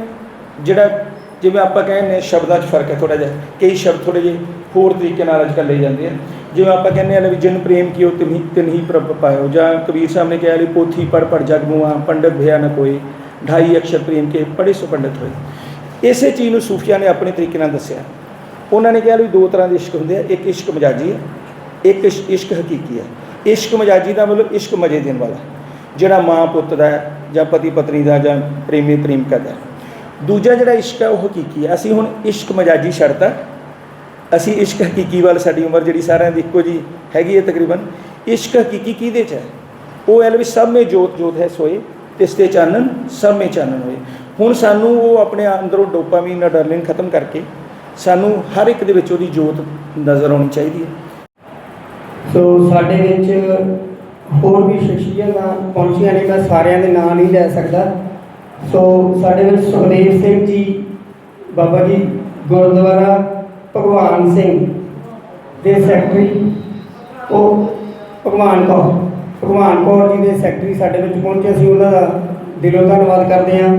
[SPEAKER 2] ਜਿਹੜਾ ਜਿਵੇਂ ਆਪਾਂ ਕਹਿੰਦੇ ਨੇ ਸ਼ਬਦਾਂ 'ਚ ਫ਼ਰਕ ਹੈ ਥੋੜਾ ਜਿਹਾ, ਕਈ ਸ਼ਬਦ ਥੋੜੇ ਜਿਹੇ ਹੋਰ ਤਰੀਕੇ ਨਾਲ ਅੱਜ ਕੱਲ੍ਹ ਲਈ ਜਾਂਦੇ ਆ। ਜਿਵੇਂ ਆਪਾਂ ਕਹਿੰਦੇ ਆ ਲੈ ਵੀ ਜਿਨ ਪ੍ਰੇਮ ਕੀਓ ਤਿਨਹੀ ਤਿਨਹੀ ਪ੍ਰਭ ਪਾਇਓ, ਜਾਂ ਕਬੀਰ ਸਾਹਿਬ ਨੇ ਕਿਹਾ ਲਈ ਪੋਥੀ ਪੜ ਪੜ ਜਗ ਮੁਆ ਪੰਡਤ ਭਿਆ ਨ ਕੋਈ, ਢਾਈ ਅਕਸ਼ਰ ਪ੍ਰੇਮ ਕੇ ਪੜੇ ਸੋ ਪੰਡਤ ਹੋਏ। ਇਸੇ ਚੀਜ਼ ਨੂੰ ਸੂਫੀਆਂ ਨੇ ਆਪਣੇ ਤਰੀਕੇ ਨਾਲ ਦੱਸਿਆ। ਉਹਨਾਂ ਨੇ ਕਿਹਾ ਵੀ ਦੋ ਤਰ੍ਹਾਂ ਦੇ ਇਸ਼ਕ ਹੁੰਦੇ ਆ, ਇੱਕ ਇਸ਼ਕ ਮਜਾਜੀ ਹੈ, ਇੱਕ ਇਸ਼- ਇਸ਼ਕ ਹਕੀਕੀ ਹੈ। ਇਸ਼ਕ ਮਜਾਜੀ ਦਾ ਮਤਲਬ ਇਸ਼ਕ ਮਜੇ ਦੇਣ ਵਾਲਾ। ਜਿਹੜਾ ਮਾਂ ਪੁੱਤ ਦਾ ਹੈ, ਜਾਂ ਪਤੀ ਪਤਨੀ ਦਾ ਜਾਂ ਪ੍ਰੇਮੀ ਪ੍ਰੇਮਿਕਾ ਦਾ ਦੂਜਾ ਜਿਹੜਾ ਇਸ਼ਕ ਹੈ ਉਹ ਹਕੀਕੀ ਹੈ? ਅਸੀਂ ਹੁਣ ਇਸ਼ਕ ਮਜਾਜੀ ਛੱਡਤਾ ਅਸੀਂ ਇਸ਼ਕ ਹਕੀਕੀ ਵੱਲ ਸਾਡੀ ਉਮਰ ਜਿਹੜੀ ਸਾਰਿਆਂ ਦੀ ਇੱਕੋ ਜੀ ਹੈਗੀ ਹੈ ਤਕਰੀਬਨ। ਇਸ਼ਕ ਹਕੀਕੀ ਕਿਹਦੇ ਚ ਹੈ? ਉਹ ਹੈ ਵੀ ਸਭ ਮੇ ਜੋਤ ਜੋਤ ਹੈ ਸੋਏ ਤਿਸ ਤੇ ਚਾਨਣ ਸਭ ਮੇ ਚਾਨਣ ਹੋਏ। ਹੁਣ ਸਾਨੂੰ ਉਹ ਆਪਣੇ ਅੰਦਰੋਂ ਡੋਪਾਮੀਨ ਅਡਰਲਿਨ ਖਤਮ ਕਰਕੇ ਸਾਨੂੰ ਹਰ ਇੱਕ ਦੇ ਵਿੱਚ ਉਹਦੀ ਜੋਤ ਨਜ਼ਰ ਆਉਣੀ ਚਾਹੀਦੀ ਹੈ।
[SPEAKER 4] ਸੋ ਸਾਡੇ ਵਿੱਚ ਹੋਰ ਵੀ ਸ਼ਖਸੀਅਤਾਂ ਪਹੁੰਚੀਆਂ ਨੇ ਮੈਂ ਸਾਰਿਆਂ ਦੇ ਨਾਂ ਨਹੀਂ ਲੈ ਸਕਦਾ। ਸੋ ਸਾਡੇ ਵਿੱਚ ਸੁਖਦੇਵ ਸਿੰਘ ਜੀ, ਬਾਬਾ ਜੀ ਗੁਰਦੁਆਰਾ ਭਗਵਾਨ ਸਿੰਘ ਦੇ ਸੈਕਟਰੀ ਉਹ ਭਗਵਾਨ ਕੌਰ ਭਗਵਾਨ ਕੌਰ ਜੀ ਦੇ ਸੈਕਟਰੀ ਸਾਡੇ ਵਿੱਚ ਪਹੁੰਚੇ ਸੀ। ਉਹਨਾਂ ਦਾ ਦਿਲੋਂ ਧੰਨਵਾਦ ਕਰਦੇ ਹਾਂ।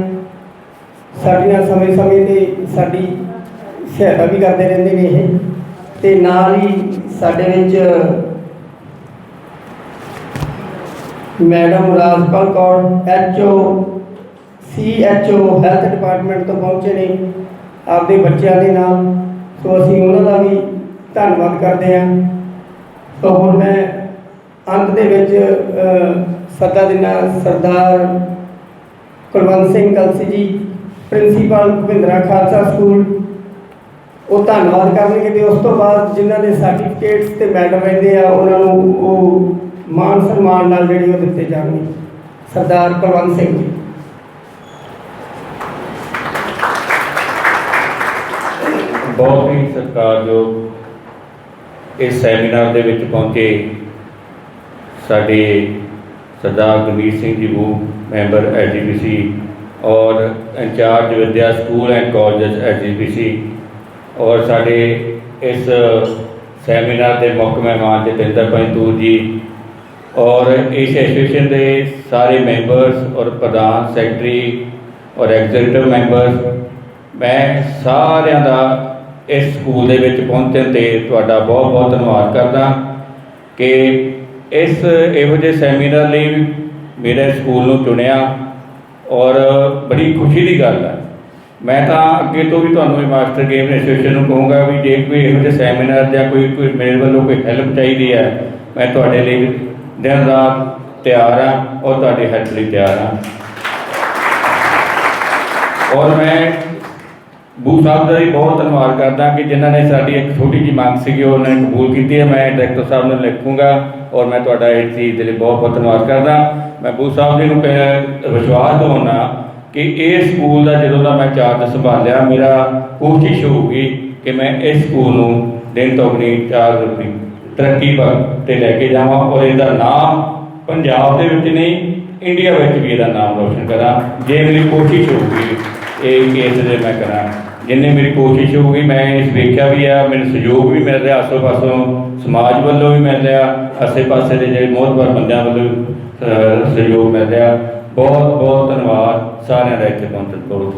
[SPEAKER 4] ਸਾਡੀਆਂ ਸਮੇਂ-ਸਮੇਂ ਤੇ ਸਾਡੀ ਸਹਾਇਤਾ ਵੀ ਕਰਦੇ ਰਹਿੰਦੇ ਨੇ ਇਹ। ਤੇ ਨਾਲ ਹੀ ਸਾਡੇ ਵਿੱਚ madam Rajpal Kaur, HO, CHO, health department ਤੋਂ ਪਹੁੰਚੇ ਨੇ ਆਪਦੇ ਬੱਚਿਆਂ ਦੇ ਨਾਲ। ਸੋ ਅਸੀਂ ਉਹਨਾਂ ਦਾ ਵੀ ਧੰਨਵਾਦ ਕਰਦੇ ਹਾਂ। ਸੋ ਹੁਣ ਮੈਂ ਅੰਤ ਦੇ ਵਿੱਚ ਸੱਦਾ ਦਿਨਾ ਸਰਦਾਰ ਕੁਲਵੰਤ ਸਿੰਘ ਕਲਸੀ ਜੀ, ਪ੍ਰਿੰਸੀਪਲ ਭਿੰਦਰਾ ਖਾਲਸਾ ਸਕੂਲ। ਉਹ ਧੰਨਵਾਦ ਕਰਨਗੇ ਤੇ ਉਸ ਤੋਂ ਬਾਅਦ ਜਿਨ੍ਹਾਂ ਦੇ ਸਰਟੀਫਿਕੇਟਸ ਤੇ ਮੈਡਲ ਰਹਿੰਦੇ ਆ, ਉਹਨਾਂ ਨੂੰ ਉਹ ਮਾਨ ਸਨਮਾਨ ਨਾਲ ਜਿਹੜੇ ਉਹ ਦਿੱਤੇ ਜਾਣਗੇ। ਸਰਦਾਰ ਕੁਲਵੰਤ ਸਿੰਘ ਜੀ।
[SPEAKER 7] ਬਹੁਤ ਹੀ ਸਤਿਕਾਰਯੋਗ ਇਸ ਸੈਮੀਨਾਰ ਦੇ ਵਿੱਚ ਪਹੁੰਚੇ ਸਾਡੇ ਸਰਦਾਰ ਗੁਰਮੀਤ ਸਿੰਘ ਜੀ ਵੂ, ਮੈਂਬਰ ਐਜੀਪੀਸੀ ਔਰ incharge Vidya school and colleges SGPC ਔਰ ਸਾਡੇ ਇਸ ਸੈਮੀਨਾਰ ਦੇ ਮੁੱਖ ਮਹਿਮਾਨ ਜਤਿੰਦਰ ਪੰਤੂਰ ਜੀ ਔਰ ਇਸ ਐਸੋਸੀਏਸ਼ਨ ਦੇ ਸਾਰੇ ਮੈਂਬਰਸ ਔਰ ਪ੍ਰਧਾਨ ਸੈਕਟਰੀ ਔਰ ਐਗਜੀਕਟਿਵ ਮੈਂਬਰਸ, ਮੈਂ ਸਾਰਿਆਂ ਦਾ ਇਸ ਸਕੂਲ ਦੇ ਵਿੱਚ ਪਹੁੰਚਣ ਤੇ ਤੁਹਾਡਾ ਬਹੁਤ ਬਹੁਤ ਧੰਨਵਾਦ ਕਰਦਾ ਕਿ ਇਸ ਇਹੋ ਜਿਹੇ ਸੈਮੀਨਾਰ ਲਈ ਮੇਰੇ ਸਕੂਲ ਨੂੰ ਚੁਣਿਆ ਔਰ ਬੜੀ ਖੁਸ਼ੀ ਦੀ ਗੱਲ ਹੈ। ਮੈਂ ਤਾਂ ਅੱਗੇ ਤੋਂ ਵੀ ਤੁਹਾਨੂੰ ਇਹ ਮਾਸਟਰ ਗੇਮ ਐਸੋਸੀਏਸ਼ਨ ਨੂੰ ਕਹੂੰਗਾ ਵੀ ਜੇ ਕੋਈ ਇਹੋ ਜਿਹੇ ਸੈਮੀਨਾਰ ਜਾਂ ਕੋਈ ਕੋਈ ਮੇਰੇ ਵੱਲੋਂ ਕੋਈ ਹੈਲਪ ਚਾਹੀਦੀ ਹੈ, ਮੈਂ ਤੁਹਾਡੇ ਲਈ ਦਿਨ ਰਾਤ ਤਿਆਰ ਹਾਂ ਔਰ ਤੁਹਾਡੀ ਹੈਲਪ ਲਈ ਤਿਆਰ ਹਾਂ ਔਰ ਮੈਂ ਬੂ ਸਾਹਿਬ ਦਾ ਵੀ ਬਹੁਤ ਧੰਨਵਾਦ ਕਰਦਾ ਕਿ ਜਿਨ੍ਹਾਂ ਨੇ ਸਾਡੀ ਇੱਕ ਛੋਟੀ ਜਿਹੀ ਮੰਗ ਸੀਗੀ ਉਹਨਾਂ ਨੇ ਕਬੂਲ ਕੀਤੀ ਹੈ। ਮੈਂ ਡਾਇਰੈਕਟਰ ਸਾਹਿਬ ਨੂੰ ਲਿਖੂੰਗਾ ਔਰ ਮੈਂ ਤੁਹਾਡਾ ਇਸ ਚੀਜ਼ ਦੇ ਲਈ ਬਹੁਤ ਬਹੁਤ ਧੰਨਵਾਦ ਕਰਦਾ। ਮੈਂ ਬੂ ਸਾਹਿਬ ਜੀ ਨੂੰ ਵਿਸ਼ਵਾਸ ਦਿਵਾਉਣਾ ਕਿ ਇਹ ਸਕੂਲ ਦਾ ਜਦੋਂ ਦਾ ਮੈਂ ਚਾਰਜ ਸੰਭਾਲਿਆ, ਮੇਰਾ ਕੋਸ਼ਿਸ਼ ਹੋਊਗੀ ਕਿ ਮੈਂ ਇਸ ਸਕੂਲ ਨੂੰ ਦਿਨ ਤੋਂ ਦੁਗਣੀ ਚਾਰ ਦੁਗਣੀ ਤਰੱਕੀ ਪਰ ਤੇ ਲੈ ਕੇ ਜਾਵਾਂ ਔਰ ਇਹਦਾ ਨਾਮ ਪੰਜਾਬ ਦੇ ਵਿੱਚ ਨਹੀਂ ਇੰਡੀਆ ਵਿੱਚ ਵੀ ਇਹਦਾ ਨਾਮ ਰੋਸ਼ਨ ਕਰਾਂ। ਜੇ ਮੇਰੀ ਕੋਸ਼ਿਸ਼ ਹੋਊਗੀ, ਇਹ ਕੇਸ ਦੇ ਮੈਂ ਕਰਾਂ, ਜਿੰਨੇ ਮੇਰੀ ਕੋਸ਼ਿਸ਼ ਹੋਊਗੀ, ਮੈਂ ਇਸ ਵੇਖਿਆ ਵੀ ਆ, ਮੈਨੂੰ ਸਹਿਯੋਗ ਵੀ ਮਿਲ ਰਿਹਾ ਆਸੋ ਪਾਸੋਂ ਸਮਾਜ ਵੱਲੋਂ ਵੀ ਮਿਲ ਰਿਹਾ ਆਸੇ ਪਾਸੇ ਦੇ ਜਿਹੜੇ ਮੋਹਤਵਰ ਬੰਦਿਆਂ ਵੱਲੋਂ ਸਹਿਯੋਗ ਮਿਲ ਰਿਹਾ। ਬਹੁਤ ਬਹੁਤ ਧੰਨਵਾਦ ਸਾਰਿਆਂ ਦਾ ਇੱਥੇ ਪਹੁੰਚਣ ਤੋਂ।